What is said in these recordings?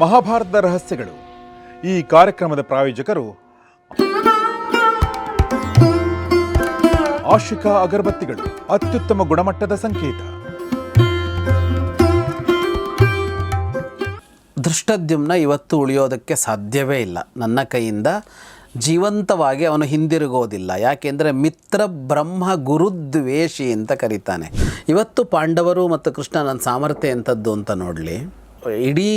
ಮಹಾಭಾರತದ ರಹಸ್ಯಗಳು. ಈ ಕಾರ್ಯಕ್ರಮದ ಪ್ರಾಯೋಜಕರು ಆಶಿಕಾ ಅಗರಬತ್ತಿಗಳು, ಅತ್ಯುತ್ತಮ ಗುಣಮಟ್ಟದ ಸಂಕೇತ. ದೃಷ್ಟದ್ಯುಮ್ನ ಇವತ್ತು ಉಳಿಯೋದಕ್ಕೆ ಸಾಧ್ಯವೇ ಇಲ್ಲ. ನನ್ನ ಕೈಯಿಂದ ಜೀವಂತವಾಗಿ ಅವನು ಹಿಂದಿರುಗೋದಿಲ್ಲ. ಯಾಕೆಂದರೆ ಮಿತ್ರ ಬ್ರಹ್ಮ ಗುರುದ್ವೇಷಿ ಅಂತ ಕರೀತಾನೆ. ಇವತ್ತು ಪಾಂಡವರು ಮತ್ತು ಕೃಷ್ಣ ನನ್ನ ಸಾಮರ್ಥ್ಯ ಎಂಥದ್ದು ಅಂತ ನೋಡಲಿ. ಇಡೀ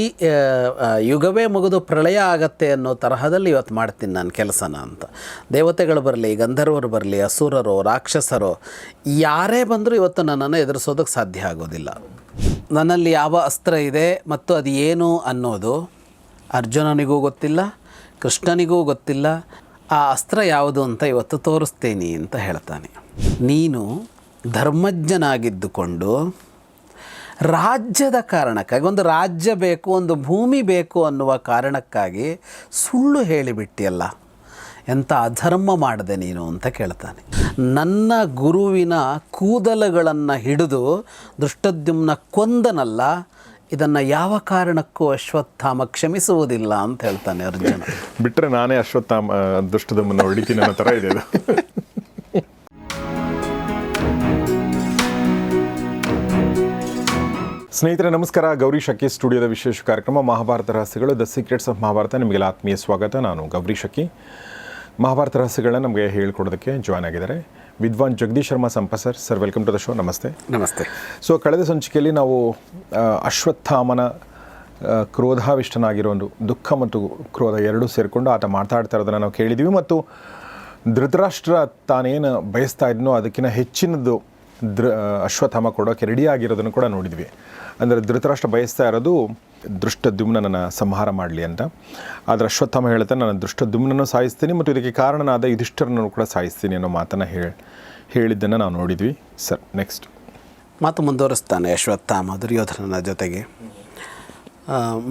ಯುಗವೇ ಮುಗಿದು ಪ್ರಳಯ ಆಗತ್ತೆ ಅನ್ನೋ ತರಹದಲ್ಲಿ ಇವತ್ತು ಮಾಡ್ತೀನಿ ನಾನು ಕೆಲಸನ ಅಂತ. ದೇವತೆಗಳು ಬರಲಿ, ಗಂಧರ್ವರು ಬರಲಿ, ಅಸುರರೋ, ರಾಕ್ಷಸರೋ, ಯಾರೇ ಬಂದರೂ ಇವತ್ತು ನನ್ನನ್ನು ಎದುರಿಸೋದಕ್ಕೆ ಸಾಧ್ಯ ಆಗೋದಿಲ್ಲ. ನನ್ನಲ್ಲಿ ಯಾವ ಅಸ್ತ್ರ ಇದೆ ಮತ್ತು ಅದು ಏನು ಅನ್ನೋದು ಅರ್ಜುನನಿಗೂ ಗೊತ್ತಿಲ್ಲ, ಕೃಷ್ಣನಿಗೂ ಗೊತ್ತಿಲ್ಲ. ಆ ಅಸ್ತ್ರ ಯಾವುದು ಅಂತ ಇವತ್ತು ತೋರಿಸ್ತೀನಿ ಅಂತ ಹೇಳ್ತಾನೆ. ನೀನು ಧರ್ಮಜ್ಞನಾಗಿದ್ದುಕೊಂಡು ರಾಜ್ಯದ ಕಾರಣಕ್ಕಾಗಿ ಒಂದು ರಾಜ್ಯ ಬೇಕು ಒಂದು ಭೂಮಿ ಬೇಕು ಅನ್ನುವ ಕಾರಣಕ್ಕಾಗಿ ಸುಳ್ಳು ಹೇಳಿಬಿಟ್ಟಿಯಲ್ಲ. ಎಂಥ ಅಧರ್ಮ ಮಾಡಿದೆ ನೀನು ಅಂತ ಕೇಳ್ತಾನೆ. ನನ್ನ ಗುರುವಿನ ಕೂದಲುಗಳನ್ನು ಹಿಡಿದು ದುಷ್ಟದ್ಯುಮ್ನ ಕೊಂದನಲ್ಲ ಇದನ್ನು ಯಾವ ಕಾರಣಕ್ಕೂ ಅಶ್ವತ್ಥಾಮ ಕ್ಷಮಿಸುವುದಿಲ್ಲ ಅಂತ ಹೇಳ್ತಾನೆ ಅರ್ಜುನ. ಬಿಟ್ಟರೆ ನಾನೇ ಅಶ್ವತ್ಥಾಮ ದುಷ್ಟದಮ್ಮನ ಹೊಡಿತೀನಿ ಅನ್ನೋ ಥರ ಇದೆ. ಸ್ನೇಹಿತರೆ ನಮಸ್ಕಾರ. ಗೌರಿ ಶಕ್ಕಿ ಸ್ಟುಡಿಯೋದ ವಿಶೇಷ ಕಾರ್ಯಕ್ರಮ ಮಹಾಭಾರತ ರಹಸ್ಯಗಳು ದ ಸೀಕ್ರೆಟ್ಸ್ ಆಫ್ ಮಹಾಭಾರತ. ನಿಮಗೆಲ್ಲ ಆತ್ಮೀಯ ಸ್ವಾಗತ. ನಾನು ಗೌರಿ ಶಕ್ಕಿ ಮಹಾಭಾರತ ರಹಸ್ಯಗಳನ್ನ ನಮಗೆ ಹೇಳ್ಕೊಡೋದಕ್ಕೆ ಜಾಯ್ನ್ ಆಗಿದ್ದಾರೆ. ವಿದ್ವಾನ್ Jagadish Sharma Sampa sir sir welcome to the show ನಮಸ್ತೆ. ನಮಸ್ತೆ. ಸೊ ಕಳೆದ ಸಂಚಿಕೆಯಲ್ಲಿ ನಾವು ಅಶ್ವತ್ಥಾಮನ ಕ್ರೋಧಾವಿಷ್ಟನಾಗಿರೋ ಒಂದು ದುಃಖ ಮತ್ತು ಕ್ರೋಧ ಎರಡೂ ಸೇರಿಕೊಂಡು ಆತ ಮಾತಾಡ್ತಾ ಇರೋದನ್ನು ನಾವು ಕೇಳಿದ್ದೀವಿ ಮತ್ತು ಧೃತರಾಷ್ಟ್ರ ತಾನೇನು ಬಯಸ್ತಾ ಇದ್ನೋ ಅದಕ್ಕಿಂತ ಹೆಚ್ಚಿನದು ದೃ ಅಶ್ವತ್ಥಾಮ ಕೊಡೋಕ್ಕೆ ರೆಡಿ ಆಗಿರೋದನ್ನು ಕೂಡ ನೋಡಿದ್ವಿ. ಅಂದರೆ ಧೃತರಾಷ್ಟ್ರ ಬಯಸ್ತಾ ಇರೋದು ದೃಷ್ಟದ್ಯುಮ್ನನ ಸಂಹಾರ ಮಾಡಲಿ ಅಂತ. ಆದರೆ ಅಶ್ವತ್ಥಾಮ ಹೇಳ್ತಾನೆ, ನಾನು ದೃಷ್ಟದ್ಯುಮ್ನನ್ನು ಸಾಯಿಸ್ತೀನಿ ಮತ್ತು ಇದಕ್ಕೆ ಕಾರಣನಾದ ಯುಧಿಷ್ಠರನ್ನು ಕೂಡ ಸಾಯಿಸ್ತೀನಿ ಅನ್ನೋ ಮಾತನ್ನು ಹೇಳಿ ಹೇಳಿದ್ದನ್ನು ನಾವು ನೋಡಿದ್ವಿ. ಸರ್ ನೆಕ್ಸ್ಟ್ ಮಾತು ಮುಂದುವರಿಸ್ತಾನೆ ಅಶ್ವತ್ಥಾಮ ದುರ್ಯೋಧನನ ಜೊತೆಗೆ.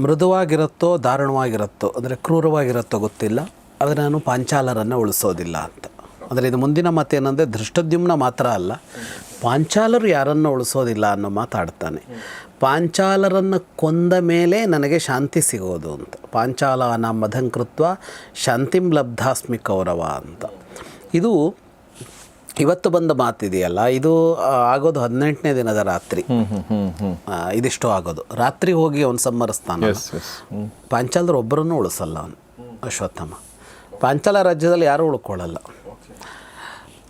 ಮೃದುವಾಗಿರುತ್ತೋ, ದಾರುಣವಾಗಿರುತ್ತೋ, ಅಂದರೆ ಕ್ರೂರವಾಗಿರುತ್ತೋ ಗೊತ್ತಿಲ್ಲ. ಆದರೆ ನಾನು ಪಾಂಚಾಲರನ್ನು ಉಳಿಸೋದಿಲ್ಲ ಅಂತ. ಅಂದರೆ ಇದು ಮುಂದಿನ ಮಾತೇನೆಂದರೆ ದೃಷ್ಟದ್ಯುಮ್ನ ಮಾತ್ರ ಅಲ್ಲ. ಪಾಂಚಾಲರು ಯಾರನ್ನು ಉಳಿಸೋದಿಲ್ಲ ಅನ್ನೋ ಮಾತಾಡ್ತಾನೆ. ಪಾಂಚಾಲರನ್ನು ಕೊಂದ ಮೇಲೆ ನನಗೆ ಶಾಂತಿ ಸಿಗೋದು ಅಂತ. ಪಾಂಚಾಲನ ಮಧಂಕೃತ್ವ ಶಾಂತಿಂ ಲಬ್ಧಾಸ್ಮಿ ಕೌರವ ಅಂತ. ಇದು ಇವತ್ತು ಬಂದ ಮಾತಿದೆಯಲ್ಲ ಇದು ಆಗೋದು ಹದಿನೆಂಟನೇ ದಿನದ ರಾತ್ರಿ. ಇದಿಷ್ಟು ಆಗೋದು. ರಾತ್ರಿ ಹೋಗಿ ಅವನು ಸಂಹರಿಸ್ತಾನೆ ಪಾಂಚಾಲರು ಒಬ್ಬರನ್ನು ಉಳಿಸಲ್ಲ ಅವನು ಅಶ್ವತ್ಥಮ್ಮ ಪಾಂಚಾಲ ರಾಜ್ಯದಲ್ಲಿ ಯಾರೂ ಉಳ್ಕೊಳ್ಳಲ್ಲ.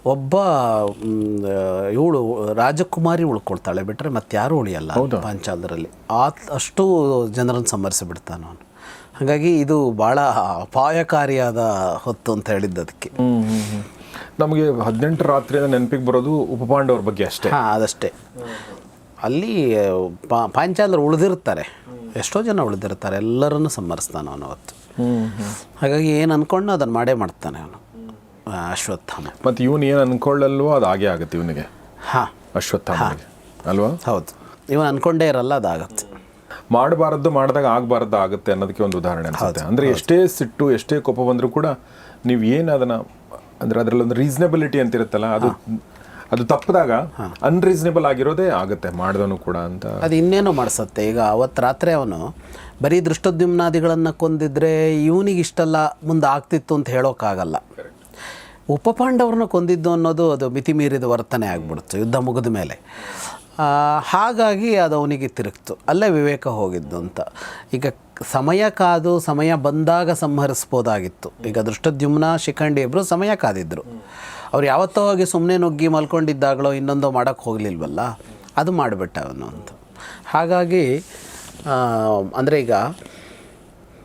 ಒಬ್ಬ ಇವಳು ರಾಜಕುಮಾರಿ ಉಳ್ಕೊಳ್ತಾಳೆ ಬಿಟ್ಟರೆ ಮತ್ತೆ ಯಾರು ಉಳಿಯಲ್ಲ ಪಾಂಚಾಲರಲ್ಲಿ ಆ ಅಷ್ಟು ಜನರನ್ನು ಸಂಹರಿಸಿ ಬಿಡ್ತಾನೆ ಅವನು. ಹಾಗಾಗಿ ಇದು ಭಾಳ ಅಪಾಯಕಾರಿಯಾದ ಹೊತ್ತು ಅಂತ ಹೇಳಿದ್ದು ಅದಕ್ಕೆ. ನಮಗೆ ಹದಿನೆಂಟು ರಾತ್ರಿಯಿಂದ ನೆನಪಿಗೆ ಬರೋದು ಉಪಪಾಂಡವ್ರ ಬಗ್ಗೆ ಅಷ್ಟೇ. ಹಾಂ ಅದಷ್ಟೇ. ಅಲ್ಲಿ ಪಾಂಚಾಲರು ಉಳಿದಿರ್ತಾರೆ. ಎಷ್ಟೋ ಜನ ಉಳಿದಿರ್ತಾರೆ. ಎಲ್ಲರನ್ನು ಸಂಹರಿಸ್ತಾನೆ ಅವನು ಅವತ್ತು. ಹಾಗಾಗಿ ಏನು ಅಂದ್ಕೊಂಡು ಅದನ್ನು ಮಾಡೇ ಮಾಡ್ತಾನೆ ಅವನು. ಅಶ್ವತ್ಥಾಮ. ಮತ್ತು ಇವನು ಏನು ಅನ್ಕೊಳ್ಳಲ್ವೋ ಅದು ಹಾಗೆ ಆಗುತ್ತೆ ಇವನಿಗೆ. ಹಾಂ. ಅಶ್ವತ್ಥಾಮ ಅಲ್ವಾ? ಹೌದು. ಇವನು ಅಂದ್ಕೊಂಡೇ ಇರಲ್ಲ ಅದಾಗತ್ತೆ ಮಾಡಬಾರದ್ದು ಮಾಡಿದಾಗ ಆಗಬಾರ್ದು ಆಗುತ್ತೆ ಅನ್ನೋದಕ್ಕೆ ಒಂದು ಉದಾಹರಣೆ ಅನ್ಸುತ್ತೆ. ಅಂದರೆ ಎಷ್ಟೇ ಸಿಟ್ಟು ಎಷ್ಟೇ ಕೋಪ ಬಂದರೂ ಕೂಡ ನೀವು ಏನು ಅದನ್ನು ಅಂದರೆ ಅದರಲ್ಲಿ ಒಂದು ರೀಸನಬಿಲಿಟಿ ಅಂತಿರುತ್ತಲ್ಲ ಅದು ಅದು ತಪ್ಪಿದಾಗ ಅನ್ರೀಸನೇಬಲ್ ಆಗಿರೋದೇ ಆಗುತ್ತೆ ಮಾಡಿದವನು ಕೂಡ ಅಂತ. ಅದು ಇನ್ನೇನೋ ಮಾಡಿಸತ್ತೆ? ಈಗ ಅವತ್ತು ರಾತ್ರಿ ಅವನು ಬರೀ ದೃಷ್ಟೋದ್ಯುಮ್ನಾದಿಗಳನ್ನು ಕೊಂದಿದ್ರೆ ಇವನಿಗೆ ಇಷ್ಟೆಲ್ಲ ಮುಂದೆ ಆಗ್ತಿತ್ತು ಅಂತ ಹೇಳೋಕ್ಕಾಗಲ್ಲ. ಉಪಪಾಂಡವ್ರನ್ನ ಕೊಂದಿದ್ದು ಅನ್ನೋದು ಅದು ಮಿತಿ ಮೀರಿದ ವರ್ತನೆ ಆಗ್ಬಿಡ್ತು ಯುದ್ಧ ಮುಗಿದ ಮೇಲೆ. ಹಾಗಾಗಿ ಅದು ಅವನಿಗೆ ತಿರುಗ್ತು ಅಲ್ಲೇ ವಿವೇಕ ಹೋಗಿದ್ದು ಅಂತ. ಈಗ ಸಮಯ ಕಾದು, ಸಮಯ ಬಂದಾಗ ಸಂಹರಿಸ್ಬೋದಾಗಿತ್ತು. ಈಗ ದೃಷ್ಟದ್ಯುಮ್ನ, ಶಿಖಂಡಿ ಇಬ್ಬರು ಸಮಯ ಕಾದಿದ್ದರು ಅವ್ರು ಯಾವತ್ತೋ ಹೋಗಿ ಸುಮ್ಮನೆ ನುಗ್ಗಿ ಮಲ್ಕೊಂಡಿದ್ದಾಗಲೋ ಇನ್ನೊಂದು ಮಾಡೋಕ್ಕೆ ಹೋಗಲಿಲ್ವಲ್ಲ? ಅದು ಮಾಡಿಬಿಟ್ಟ ಅವನು ಅಂತ. ಹಾಗಾಗಿ ಅಂದರೆ ಈಗ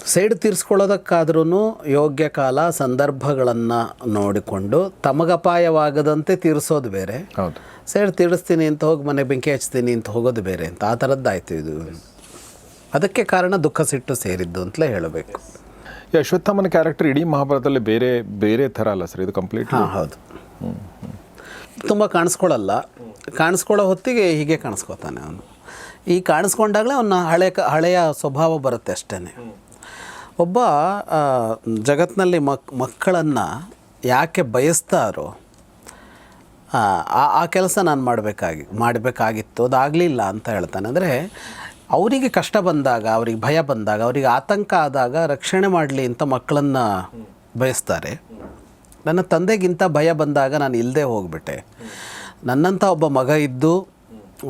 ಸೈಡ್ ತೀರಿಸ್ಕೊಳ್ಳೋದಕ್ಕಾದ್ರೂ ಯೋಗ್ಯ ಕಾಲ ಸಂದರ್ಭಗಳನ್ನು ನೋಡಿಕೊಂಡು ತಮಗಪಾಯವಾಗದಂತೆ ತೀರಿಸೋದು ಬೇರೆ. ಹೌದು. ಸೈಡ್ ತೀರಿಸ್ತೀನಿ ಅಂತ ಹೋಗಿ ಮನೆ ಬೆಂಕಿ ಹಚ್ತೀನಿ ಅಂತ ಹೋಗೋದು ಬೇರೆ ಅಂತ ಆ ಥರದ್ದಾಯ್ತು ಇದು. ಅದಕ್ಕೆ ಕಾರಣ ದುಃಖ ಸಿಟ್ಟು ಸೇರಿದ್ದು ಅಂತಲೇ ಹೇಳಬೇಕು. ಈ ಅಶ್ವತ್ಥಾಮನ ಕ್ಯಾರೆಕ್ಟರ್ ಇಡೀ ಮಹಾಭಾರತದಲ್ಲಿ ಬೇರೆ ಬೇರೆ ಥರ ಅಲ್ಲ ಸರ್ ಇದು ಕಂಪ್ಲೀಟ್ ಹಾಂ ಹೌದು. ತುಂಬ ಕಾಣಿಸ್ಕೊಳ್ಳಲ್ಲ. ಕಾಣಿಸ್ಕೊಳ್ಳೋ ಹೊತ್ತಿಗೆ ಹೀಗೆ ಕಾಣಿಸ್ಕೊತಾನೆ ಅವನು. ಈ ಕಾಣಿಸ್ಕೊಂಡಾಗಲೇ ಅವನ ಹಳೆ ಕ ಹಳೆಯ ಸ್ವಭಾವ ಬರುತ್ತೆ ಅಷ್ಟೇ ಒಬ್ಬ ಜಗತ್ತಿನಲ್ಲಿ ಮಕ್, ಮಕ್ಕಳನ್ನು ಯಾಕೆ ಬಯಸ್ತಾರೋ, ಆ ಕೆಲಸ ನಾನು ಮಾಡಬೇಕಾಗಿ, ಮಾಡಬೇಕಾಗಿತ್ತು, ಅದಾಗಲಿಲ್ಲ ಅಂತ ಹೇಳ್ತಾನೆ. ಅಂದರೆ ಅವರಿಗೆ ಕಷ್ಟ ಬಂದಾಗ, ಅವ್ರಿಗೆ ಭಯ ಬಂದಾಗ, ಅವರಿಗೆ ಆತಂಕ ಆದಾಗ ರಕ್ಷಣೆ ಮಾಡಲಿ ಅಂತ ಮಕ್ಕಳನ್ನು ಬಯಸ್ತಾರೆ. ನನ್ನ ತಂದೆಗಿಂತ ಭಯ ಬಂದಾಗ ನಾನು ಇಲ್ಲದೆ ಹೋಗ್ಬಿಟ್ಟೆ. ನನ್ನಂಥ ಒಬ್ಬ ಮಗ ಇದ್ದು,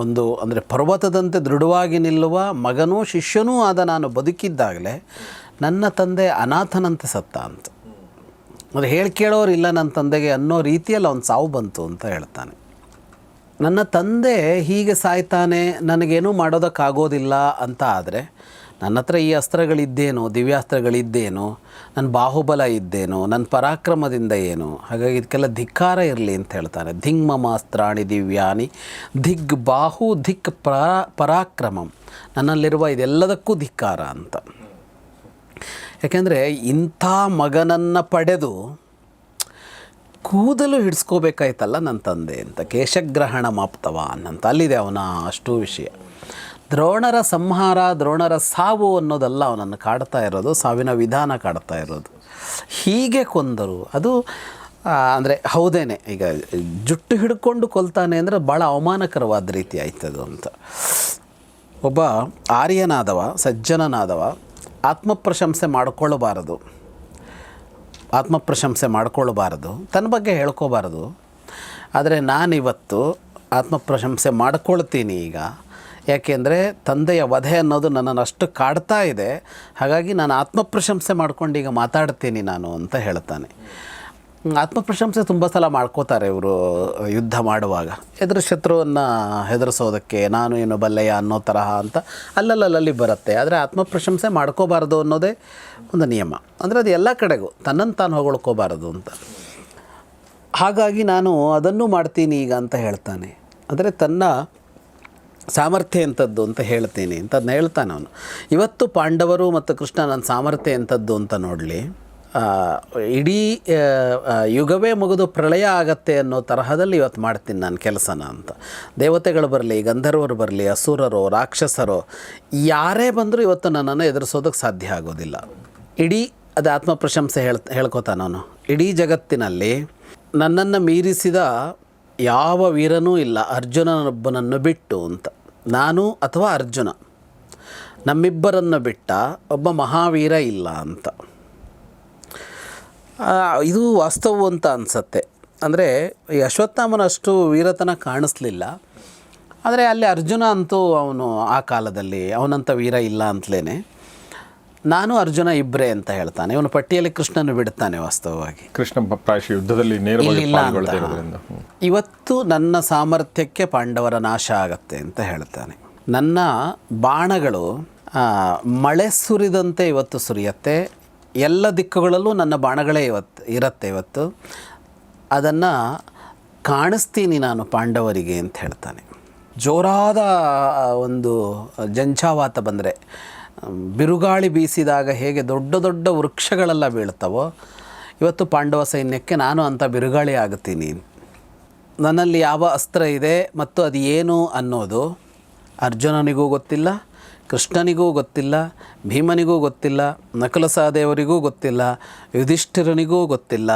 ಒಂದು, ಅಂದರೆ ಪರ್ವತದಂತೆ ದೃಢವಾಗಿ ನಿಲ್ಲುವ ಮಗನೂ ಶಿಷ್ಯನೂ ಆದ ನಾನು ಬದುಕಿದ್ದಾಗಲೇ ನನ್ನ ತಂದೆ ಅನಾಥನಂತೆ ಸತ್ತ ಅಂತ. ಅದು ಹೇಳಿ ಕೇಳೋರಿಲ್ಲ ನನ್ನ ತಂದೆಗೆ ಅನ್ನೋ ರೀತಿಯಲ್ಲಿ ಅವ್ನು ಸಾವು ಬಂತು ಅಂತ ಹೇಳ್ತಾನೆ. ನನ್ನ ತಂದೆ ಹೀಗೆ ಸಾಯ್ತಾನೆ, ನನಗೇನೂ ಮಾಡೋದಕ್ಕಾಗೋದಿಲ್ಲ ಅಂತ ಆದರೆ, ನನ್ನ ಹತ್ರ ಈ ಅಸ್ತ್ರಗಳಿದ್ದೇನೋ, ದಿವ್ಯಾಸ್ತ್ರಗಳಿದ್ದೇನೋ, ನನ್ನ ಬಾಹುಬಲ ಇದ್ದೇನೋ, ನನ್ನ ಪರಾಕ್ರಮದಿಂದ ಏನು, ಹಾಗಾಗಿ ಇದಕ್ಕೆಲ್ಲ ಧಿಕ್ಕಾರ ಇರಲಿ ಅಂತ ಹೇಳ್ತಾನೆ. ಧಿಂಗ್ಮಮಾಸ್ತ್ರಾಣಿ ದಿವ್ಯಾನಿ, ಧಿಗ್ ಬಾಹು, ಧಿಕ್ ಪರಾ, ಪರಾಕ್ರಮಂ. ನನ್ನಲ್ಲಿರುವ ಇದೆಲ್ಲದಕ್ಕೂ ಧಿಕ್ಕಾರ ಅಂತ. ಯಾಕೆಂದರೆ ಇಂಥ ಮಗನನ್ನು ಪಡೆದು ಕೂದಲು ಹಿಡಿಸ್ಕೋಬೇಕಾಯ್ತಲ್ಲ ನನ್ನ ತಂದೆ ಅಂತ. ಕೇಶಗ್ರಹಣ ಮಾಪ್ತವ ಅನ್ನಂತ ಅಲ್ಲಿದೆ ಅವನ ಅಷ್ಟು ವಿಷಯ. ದ್ರೋಣರ ಸಂಹಾರ, ದ್ರೋಣರ ಸಾವು ಅನ್ನೋದಲ್ಲ ಅವನನ್ನು ಕಾಡ್ತಾ ಇರೋದು, ಸಾವಿನ ವಿಧಾನ ಕಾಡ್ತಾ ಇರೋದು. ಹೀಗೆ ಕೊಂದರು. ಅದು ಅಂದರೆ ಹೌದೇನೆ. ಈಗ ಜುಟ್ಟು ಹಿಡ್ಕೊಂಡು ಕೊಲ್ತಾನೆ ಅಂದರೆ ಭಾಳ ಅವಮಾನಕರವಾದ ರೀತಿ ಆಯ್ತದು ಅಂತ. ಒಬ್ಬ ಆರ್ಯನಾದವ, ಸಜ್ಜನನಾದವ ಆತ್ಮಪ್ರಶಂಸೆ ಮಾಡಿಕೊಳ್ಳಬಾರದು. ಆತ್ಮಪ್ರಶಂಸೆ ಮಾಡಿಕೊಳ್ಳಬಾರದು. ತನ್ನ ಬಗ್ಗೆ ಹೇಳ್ಕೋಬಾರದು. ಆದರೆ ನಾನಿವತ್ತು ಆತ್ಮಪ್ರಶಂಸೆ ಮಾಡ್ಕೊಳ್ತೀನಿ ಈಗ. ಯಾಕೆಂದರೆ ತಂದೆಯ ವಧೆ ಅನ್ನೋದು ನನ್ನನ್ನು ಅಷ್ಟು ಕಾಡ್ತಾ ಇದೆ. ಹಾಗಾಗಿ ನಾನು ಆತ್ಮ ಪ್ರಶಂಸೆ ಮಾಡ್ಕೊಂಡು ಈಗ ಮಾತಾಡ್ತೀನಿ ನಾನು ಅಂತ ಹೇಳ್ತಾನೆ. ಆತ್ಮಪ್ರಶಂಸೆ ತುಂಬ ಸಲ ಮಾಡ್ಕೋತಾರೆ ಇವರು ಯುದ್ಧ ಮಾಡುವಾಗ. ಎದುರು ಶತ್ರುವನ್ನು ಹೆದರಿಸೋದಕ್ಕೆ ನಾನು ಏನು ಬಲ್ಲಯ್ಯ ಅನ್ನೋ ತರಹ ಅಂತ ಅಲ್ಲಲ್ಲಲ್ಲಿ ಬರುತ್ತೆ. ಆದರೆ ಆತ್ಮಪ್ರಶಂಸೆ ಮಾಡ್ಕೋಬಾರ್ದು ಅನ್ನೋದೇ ಒಂದು ನಿಯಮ. ಅಂದರೆ ಅದು ಎಲ್ಲ ಕಡೆಗೂ ತನ್ನನ್ನು ತಾನು ಹೊಗಳ್ಕೋಬಾರದು ಅಂತ. ಹಾಗಾಗಿ ನಾನು ಅದನ್ನು ಮಾಡ್ತೀನಿ ಈಗ ಅಂತ ಹೇಳ್ತಾನೆ. ಅಂದರೆ ತನ್ನ ಸಾಮರ್ಥ್ಯ ಎಂಥದ್ದು ಅಂತ ಹೇಳ್ತೀನಿ. ಅಂತ ಅದನ್ನ ಹೇಳ್ತಾನೆ ಅವನು. ಇವತ್ತು ಪಾಂಡವರು ಮತ್ತು ಕೃಷ್ಣ ನನ್ನ ಸಾಮರ್ಥ್ಯ ಎಂಥದ್ದು ಅಂತ ನೋಡಲಿ. ಇಡೀ ಯುಗವೇ ಮುಗಿದು ಪ್ರಳಯ ಆಗತ್ತೆ ಅನ್ನೋ ತರಹದಲ್ಲಿ ಇವತ್ತು ಮಾಡ್ತೀನಿ ನಾನು ಕೆಲಸನ ಅಂತ. ದೇವತೆಗಳು ಬರಲಿ, ಗಂಧರ್ವರು ಬರಲಿ, ಅಸುರರೋ, ರಾಕ್ಷಸರೋ, ಯಾರೇ ಬಂದರೂ ಇವತ್ತು ನನ್ನನ್ನು ಎದುರಿಸೋದಕ್ಕೆ ಸಾಧ್ಯ ಆಗೋದಿಲ್ಲ. ಇಡೀ, ಅದು ಆತ್ಮಪ್ರಶಂಸೆ ಹೇಳ್ ಹೇಳ್ಕೊತಾನ ನಾನು. ಇಡೀ ಜಗತ್ತಿನಲ್ಲಿ ನನ್ನನ್ನು ಮೀರಿಸಿದ ಯಾವ ವೀರನೂ ಇಲ್ಲ, ಅರ್ಜುನನೊಬ್ಬನನ್ನು ಬಿಟ್ಟು ಅಂತ. ನಾನು ಅಥವಾ ಅರ್ಜುನ. ನಮ್ಮಿಬ್ಬರನ್ನು ಬಿಟ್ಟ ಒಬ್ಬ ಮಹಾವೀರ ಇಲ್ಲ ಅಂತ. ಇದು ವಾಸ್ತವ ಅಂತ ಅನಿಸತ್ತೆ. ಅಂದರೆ ಈ ಅಶ್ವತ್ಥಾಮನಷ್ಟು ವೀರತನ ಕಾಣಿಸ್ಲಿಲ್ಲ. ಆದರೆ ಅಲ್ಲಿ ಅರ್ಜುನ ಅಂತೂ ಅವನು ಆ ಕಾಲದಲ್ಲಿ ಅವನಂಥ ವೀರ ಇಲ್ಲ ಅಂತಲೇ ನಾನು ಅರ್ಜುನ ಇಬ್ಬರೇ ಅಂತ ಹೇಳ್ತಾನೆ. ಇವನು ಪಟ್ಟಿಯಲ್ಲಿ ಕೃಷ್ಣನ ಬಿಡ್ತಾನೆ ವಾಸ್ತವವಾಗಿ. ಕೃಷ್ಣ ಪ್ರಾಯಶ ಯುದ್ಧದಲ್ಲಿ ನೇರವಾಗಿ ಇವತ್ತು ನನ್ನ ಸಾಮರ್ಥ್ಯಕ್ಕೆ ಪಾಂಡವರ ನಾಶ ಆಗತ್ತೆ ಅಂತ ಹೇಳ್ತಾನೆ. ನನ್ನ ಬಾಣಗಳು ಮಳೆ ಸುರಿದಂತೆ ಇವತ್ತು ಸುರಿಯತ್ತೆ. ಎಲ್ಲ ದಿಕ್ಕುಗಳಲ್ಲೂ ನನ್ನ ಬಾಣಗಳೇ ಇವತ್ತು, ಇರುತ್ತೆ ಇವತ್ತು. ಅದನ್ನು ಕಾಣಿಸ್ತೀನಿ ನಾನು ಪಾಂಡವರಿಗೆ ಅಂತ ಹೇಳ್ತಾನೆ. ಜೋರಾದ ಒಂದು ಜಂಛಾವಾತ ಬಂದರೆ ಬಿರುಗಾಳಿ ಬೀಸಿದಾಗ ಹೇಗೆ ದೊಡ್ಡ ದೊಡ್ಡ ವೃಕ್ಷಗಳೆಲ್ಲ ಬೀಳ್ತವೋ, ಇವತ್ತು ಪಾಂಡವ ಸೈನ್ಯಕ್ಕೆ ನಾನು ಅಂಥ ಬಿರುಗಾಳಿ ಆಗುತ್ತೀನಿ ನನ್ನಲ್ಲಿ ಯಾವ ಅಸ್ತ್ರ ಇದೆ ಮತ್ತು ಅದು ಏನು ಅನ್ನೋದು ಅರ್ಜುನನಿಗೂ ಗೊತ್ತಿಲ್ಲ. ಕೃಷ್ಣನಿಗೂ ಗೊತ್ತಿಲ್ಲ, ಭೀಮನಿಗೂ ಗೊತ್ತಿಲ್ಲ, ನಕಲಸಾದೇವರಿಗೂ ಗೊತ್ತಿಲ್ಲ, ಯುಧಿಷ್ಠಿರನಿಗೂ ಗೊತ್ತಿಲ್ಲ,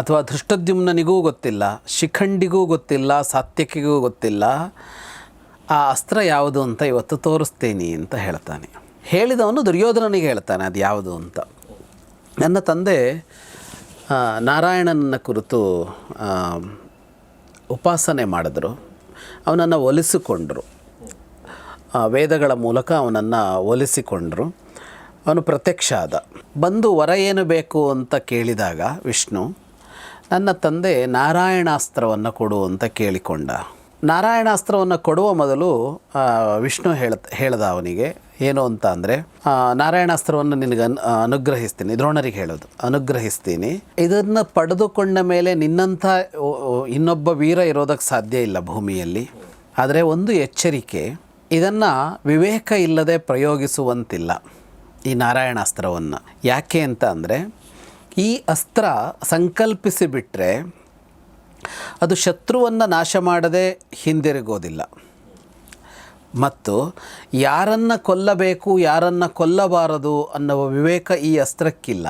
ಅಥವಾ ಧೃಷ್ಟದ್ಯುಮ್ನನಿಗೂ ಗೊತ್ತಿಲ್ಲ, ಶಿಖಂಡಿಗೂ ಗೊತ್ತಿಲ್ಲ, ಸಾತ್ಯಕಿಗೂ ಗೊತ್ತಿಲ್ಲ. ಆ ಅಸ್ತ್ರ ಯಾವುದು ಅಂತ ಇವತ್ತು ತೋರಿಸ್ತೀನಿ ಅಂತ ಹೇಳ್ತಾನೆ. ಹೇಳಿದವನು ದುರ್ಯೋಧನನಿಗೆ ಹೇಳ್ತಾನೆ ಅದು ಯಾವುದು ಅಂತ. ನನ್ನ ತಂದೆ ನಾರಾಯಣನ ಕುರಿತು ಉಪಾಸನೆ ಮಾಡಿದ್ರು. ಅವನನ್ನು ಒಲಿಸಿಕೊಂಡರು. ವೇದಗಳ ಮೂಲಕ ಅವನನ್ನು ಒಲಿಸಿಕೊಂಡರು. ಅವನು ಪ್ರತ್ಯಕ್ಷ ಆದ ಬಂದು ವರ ಏನು ಬೇಕು ಅಂತ ಕೇಳಿದಾಗ, ವಿಷ್ಣು, ನನ್ನ ತಂದೆ ನಾರಾಯಣಾಸ್ತ್ರವನ್ನು ಕೊಡು ಅಂತ ಕೇಳಿಕೊಂಡ. ನಾರಾಯಣಾಸ್ತ್ರವನ್ನು ಕೊಡುವ ಮೊದಲು ವಿಷ್ಣು ಹೇಳ ಹೇಳ್ದ ಅವನಿಗೆ, ಏನು ಅಂತ ಅಂದರೆ ನಾರಾಯಣಾಸ್ತ್ರವನ್ನು ನಿನಗೆ ಅನ್ ಅನುಗ್ರಹಿಸ್ತೀನಿ, ದ್ರೋಣರಿಗೆ ಹೇಳೋದು, ಅನುಗ್ರಹಿಸ್ತೀನಿ. ಇದನ್ನು ಪಡೆದುಕೊಂಡ ಮೇಲೆ ನಿನ್ನಂಥ ಇನ್ನೊಬ್ಬ ವೀರ ಇರೋದಕ್ಕೆ ಸಾಧ್ಯ ಇಲ್ಲ ಭೂಮಿಯಲ್ಲಿ. ಆದರೆ ಒಂದು ಎಚ್ಚರಿಕೆ ಇದನ್ನು ವಿವೇಕ ಇಲ್ಲದೆ ಪ್ರಯೋಗಿಸುವಂತಿಲ್ಲ ಈ ನಾರಾಯಣಾಸ್ತ್ರವನ್ನು ಯಾಕೆ ಅಂತ ಅಂದರೆ, ಈ ಅಸ್ತ್ರ ಸಂಕಲ್ಪಿಸಿಬಿಟ್ರೆ ಅದು ಶತ್ರುವನ್ನು ನಾಶ ಮಾಡದೆ ಹಿಂದಿರುಗೋದಿಲ್ಲ. ಮತ್ತು ಯಾರನ್ನು ಕೊಲ್ಲಬೇಕು, ಯಾರನ್ನು ಕೊಲ್ಲಬಾರದು ಅನ್ನುವ ವಿವೇಕ ಈ ಅಸ್ತ್ರಕ್ಕಿಲ್ಲ.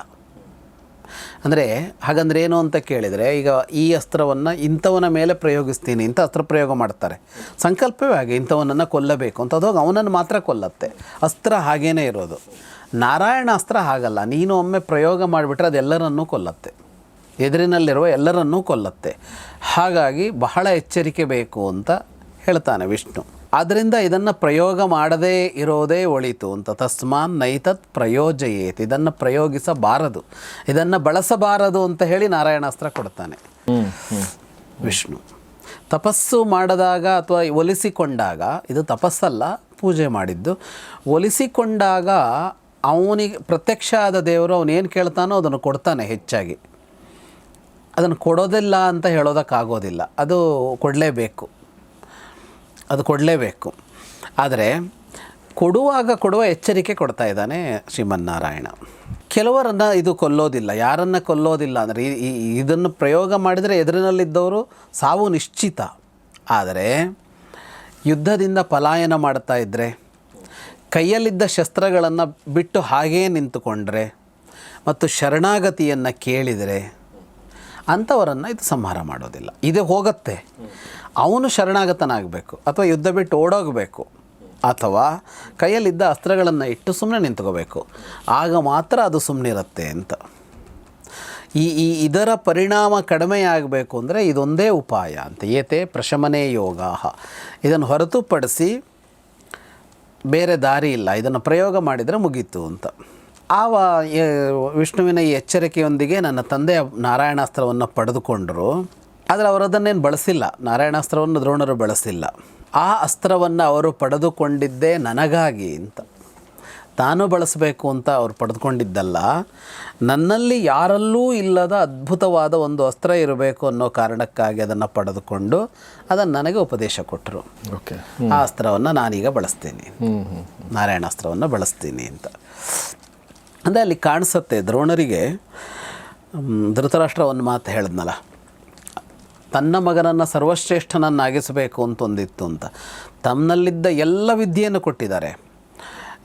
ಅಂದರೆ ಹಾಗಂದ್ರೆ ಏನು ಅಂತ ಕೇಳಿದರೆ, ಈಗ ಈ ಅಸ್ತ್ರವನ್ನು ಇಂಥವನ ಮೇಲೆ ಪ್ರಯೋಗಿಸ್ತೀನಿ ಅಂತ ಅಸ್ತ್ರ ಪ್ರಯೋಗ ಮಾಡ್ತಾರೆ. ಸಂಕಲ್ಪವೇ ಹಾಗೆ ಇಂಥವನನ್ನು ಕೊಲ್ಲಬೇಕು ಅಂತ. ಅದಾಗ ಅವನನ್ನು ಮಾತ್ರ ಕೊಲ್ಲತ್ತೆ. ಅಸ್ತ್ರ ಹಾಗೇನೇ ಇರೋದು. ನಾರಾಯಣ ಅಸ್ತ್ರ ಹಾಗಲ್ಲ. ನೀನು ಒಮ್ಮೆ ಪ್ರಯೋಗ ಮಾಡಿಬಿಟ್ರೆ ಅದೆಲ್ಲರನ್ನೂ ಕೊಲ್ಲತ್ತೆ. ಎದುರಿನಲ್ಲಿರುವ ಎಲ್ಲರನ್ನೂ ಕೊಲ್ಲತ್ತೆ. ಹಾಗಾಗಿ ಬಹಳ ಎಚ್ಚರಿಕೆ ಬೇಕು ಅಂತ ಹೇಳ್ತಾನೆ ವಿಷ್ಣು. ಆದ್ದರಿಂದ ಇದನ್ನು ಪ್ರಯೋಗ ಮಾಡದೇ ಇರೋದೇ ಒಳಿತು ಅಂತ ತಸ್ಮಾನ್ ನೈತತ್ ಪ್ರಯೋಜಯೇತ್. ಇದನ್ನು ಪ್ರಯೋಗಿಸಬಾರದು. ಇದನ್ನು ಬಳಸಬಾರದು ಅಂತ ಹೇಳಿ ನಾರಾಯಣಾಸ್ತ್ರ ಕೊಡ್ತಾನೆ. ವಿಷ್ಣು. ತಪಸ್ಸು ಮಾಡಿದಾಗ ಅಥವಾ ಒಲಿಸಿಕೊಂಡಾಗ ಇದು ತಪಸ್ಸಲ್ಲ ಪೂಜೆ ಮಾಡಿದ್ದು ಒಲಿಸಿಕೊಂಡಾಗ ಅವನಿಗೆ ಪ್ರತ್ಯಕ್ಷ ಆದ ದೇವರು ಅವನೇನು ಕೇಳ್ತಾನೋ ಅದನ್ನು ಕೊಡ್ತಾನೆ ಹೆಚ್ಚಾಗಿ. ಅದನ್ನು ಕೊಡೋದಿಲ್ಲ ಅಂತ ಹೇಳೋದಕ್ಕಾಗೋದಿಲ್ಲ. ಅದು ಕೊಡಲೇಬೇಕು. ಅದು ಕೊಡಲೇಬೇಕು. ಆದರೆ ಕೊಡುವಾಗ ಕೊಡುವ ಎಚ್ಚರಿಕೆ ಕೊಡ್ತಾ ಇದ್ದಾನೆ ಶ್ರೀಮನ್ನಾರಾಯಣ. ಕೆಲವರನ್ನು ಇದು ಕೊಲ್ಲೋದಿಲ್ಲ. ಯಾರನ್ನು ಕೊಲ್ಲೋದಿಲ್ಲ ಅಂದರೆ ಈ- ಇದನ್ನು ಪ್ರಯೋಗ ಮಾಡಿದರೆ ಎದುರಿನಲ್ಲಿದ್ದವರು ಸಾವು ನಿಶ್ಚಿತ. ಆದರೆ ಯುದ್ಧದಿಂದ ಪಲಾಯನ ಮಾಡ್ತಾ ಇದ್ದರೆ ಕೈಯಲ್ಲಿದ್ದ ಶಸ್ತ್ರಗಳನ್ನು ಬಿಟ್ಟು ಹಾಗೇ ನಿಂತುಕೊಂಡ್ರೆ ಮತ್ತು ಶರಣಾಗತಿಯನ್ನು ಕೇಳಿದರೆ ಅಂಥವರನ್ನು ಇದು ಸಂಹಾರ ಮಾಡೋದಿಲ್ಲ. ಇದು ಹೋಗುತ್ತೆ. ಅವನು ಶರಣಾಗತನಾಗಬೇಕು ಅಥವಾ ಯುದ್ಧ ಬಿಟ್ಟು ಓಡೋಗಬೇಕು ಅಥವಾ ಕೈಯಲ್ಲಿದ್ದ ಅಸ್ತ್ರಗಳನ್ನು ಇಟ್ಟು ಸುಮ್ಮನೆ ನಿಂತ್ಕೋಬೇಕು. ಆಗ ಮಾತ್ರ ಅದು ಸುಮ್ಮನಿರುತ್ತೆ ಅಂತ. ಈ ಈ ಇದರ ಪರಿಣಾಮ ಕಡಿಮೆಯಾಗಬೇಕು ಅಂದರೆ ಇದೊಂದೇ ಉಪಾಯ ಅಂತ. ಏತೆ ಪ್ರಶಮನೆ ಯೋಗ ಇದನ್ನು ಹೊರತುಪಡಿಸಿ ಬೇರೆ ದಾರಿ ಇಲ್ಲ. ಇದನ್ನು ಪ್ರಯೋಗ ಮಾಡಿದರೆ ಮುಗೀತು ಅಂತ. ಆವ ವಿಷ್ಣುವಿನ ಈ ಎಚ್ಚರಿಕೆಯೊಂದಿಗೆ ನನ್ನ ತಂದೆಯ ನಾರಾಯಣಾಸ್ತ್ರವನ್ನು ಪಡೆದುಕೊಂಡರು. ಆದರೆ ಅವರು ಅದನ್ನೇನು ಬಳಸಿಲ್ಲ. ನಾರಾಯಣಾಸ್ತ್ರವನ್ನು ದ್ರೋಣರು ಬಳಸಿಲ್ಲ. ಆ ಅಸ್ತ್ರವನ್ನು ಅವರು ಪಡೆದುಕೊಂಡಿದ್ದೇ ನನಗಾಗಿ ಅಂತ. ತಾನು ಬಳಸಬೇಕು ಅಂತ ಅವರು ಪಡೆದುಕೊಂಡಿದ್ದಲ್ಲ. ನನ್ನಲ್ಲಿ ಯಾರಲ್ಲೂ ಇಲ್ಲದ ಅದ್ಭುತವಾದ ಒಂದು ಅಸ್ತ್ರ ಇರಬೇಕು ಅನ್ನೋ ಕಾರಣಕ್ಕಾಗಿ ಅದನ್ನು ಪಡೆದುಕೊಂಡು ಅದನ್ನು ನನಗೆ ಉಪದೇಶ ಕೊಟ್ಟರು ಓಕೆ. ಆ ಅಸ್ತ್ರವನ್ನು ನಾನೀಗ ಬಳಸ್ತೀನಿ. ನಾರಾಯಣಾಸ್ತ್ರವನ್ನು ಬಳಸ್ತೀನಿ ಅಂತ. ಅಂದರೆ ಅಲ್ಲಿ ಕಾಣಿಸುತ್ತೆ ದ್ರೋಣರಿಗೆ ಧೃತರಾಷ್ಟ್ರ ಒಂದು ಮಾತು ಹೇಳಿದ್ನಲ್ಲ. ತನ್ನ ಮಗನನ್ನು ಸರ್ವಶ್ರೇಷ್ಠನನ್ನಾಗಿಸಬೇಕು ಅಂತ ಒಂದಿತ್ತು ಅಂತ. ತಮ್ಮಲ್ಲಿದ್ದ ಎಲ್ಲ ವಿದ್ಯೆಯನ್ನು ಕೊಟ್ಟಿದ್ದಾರೆ.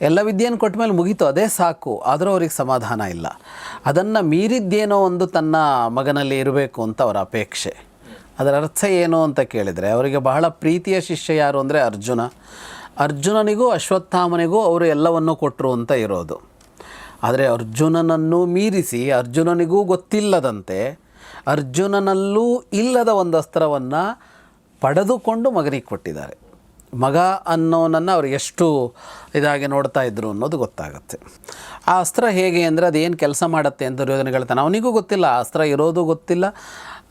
ಎಲ್ಲ ವಿದ್ಯೆಯನ್ನು ಕೊಟ್ಟ ಮೇಲೆ ಮುಗೀತು. ಅದೇ ಸಾಕು. ಆದರೂ ಅವ್ರಿಗೆ ಸಮಾಧಾನ ಇಲ್ಲ. ಅದನ್ನು ಮೀರಿದ್ದೇನೋ ಒಂದು ತನ್ನ ಮಗನಲ್ಲಿ ಇರಬೇಕು ಅಂತ ಅವರ ಅಪೇಕ್ಷೆ. ಅದರ ಅರ್ಥ ಏನು ಅಂತ ಕೇಳಿದರೆ, ಅವರಿಗೆ ಬಹಳ ಪ್ರೀತಿಯ ಶಿಷ್ಯ ಯಾರು ಅಂದರೆ ಅರ್ಜುನ. ಅರ್ಜುನನಿಗೂ, ಅಶ್ವತ್ಥಾಮನಿಗೂ ಅವರು ಎಲ್ಲವನ್ನೂ ಕೊಟ್ಟರು ಅಂತ ಇರೋದು. ಆದರೆ ಅರ್ಜುನನನ್ನು ಮೀರಿಸಿ, ಅರ್ಜುನನಿಗೂ ಗೊತ್ತಿಲ್ಲದಂತೆ ಅರ್ಜುನನಲ್ಲೂ ಇಲ್ಲದ ಒಂದು ಅಸ್ತ್ರವನ್ನು ಪಡೆದುಕೊಂಡು ಮಗನಿಗೆ ಕೊಟ್ಟಿದ್ದಾರೆ. ಮಗ ಅನ್ನೋನನ್ನು ಅವರು ಎಷ್ಟು ಇದಾಗಿ ನೋಡ್ತಾ ಇದ್ರು ಅನ್ನೋದು ಗೊತ್ತಾಗುತ್ತೆ. ಆ ಅಸ್ತ್ರ ಹೇಗೆ ಅಂದರೆ ಅದೇನು ಕೆಲಸ ಮಾಡುತ್ತೆ ಅಂತ ದುರ್ಯೋಧನ ಹೇಳ್ತಾನೆ. ಅವನಿಗೂ ಗೊತ್ತಿಲ್ಲ ಅಸ್ತ್ರ ಇರೋದು ಗೊತ್ತಿಲ್ಲ,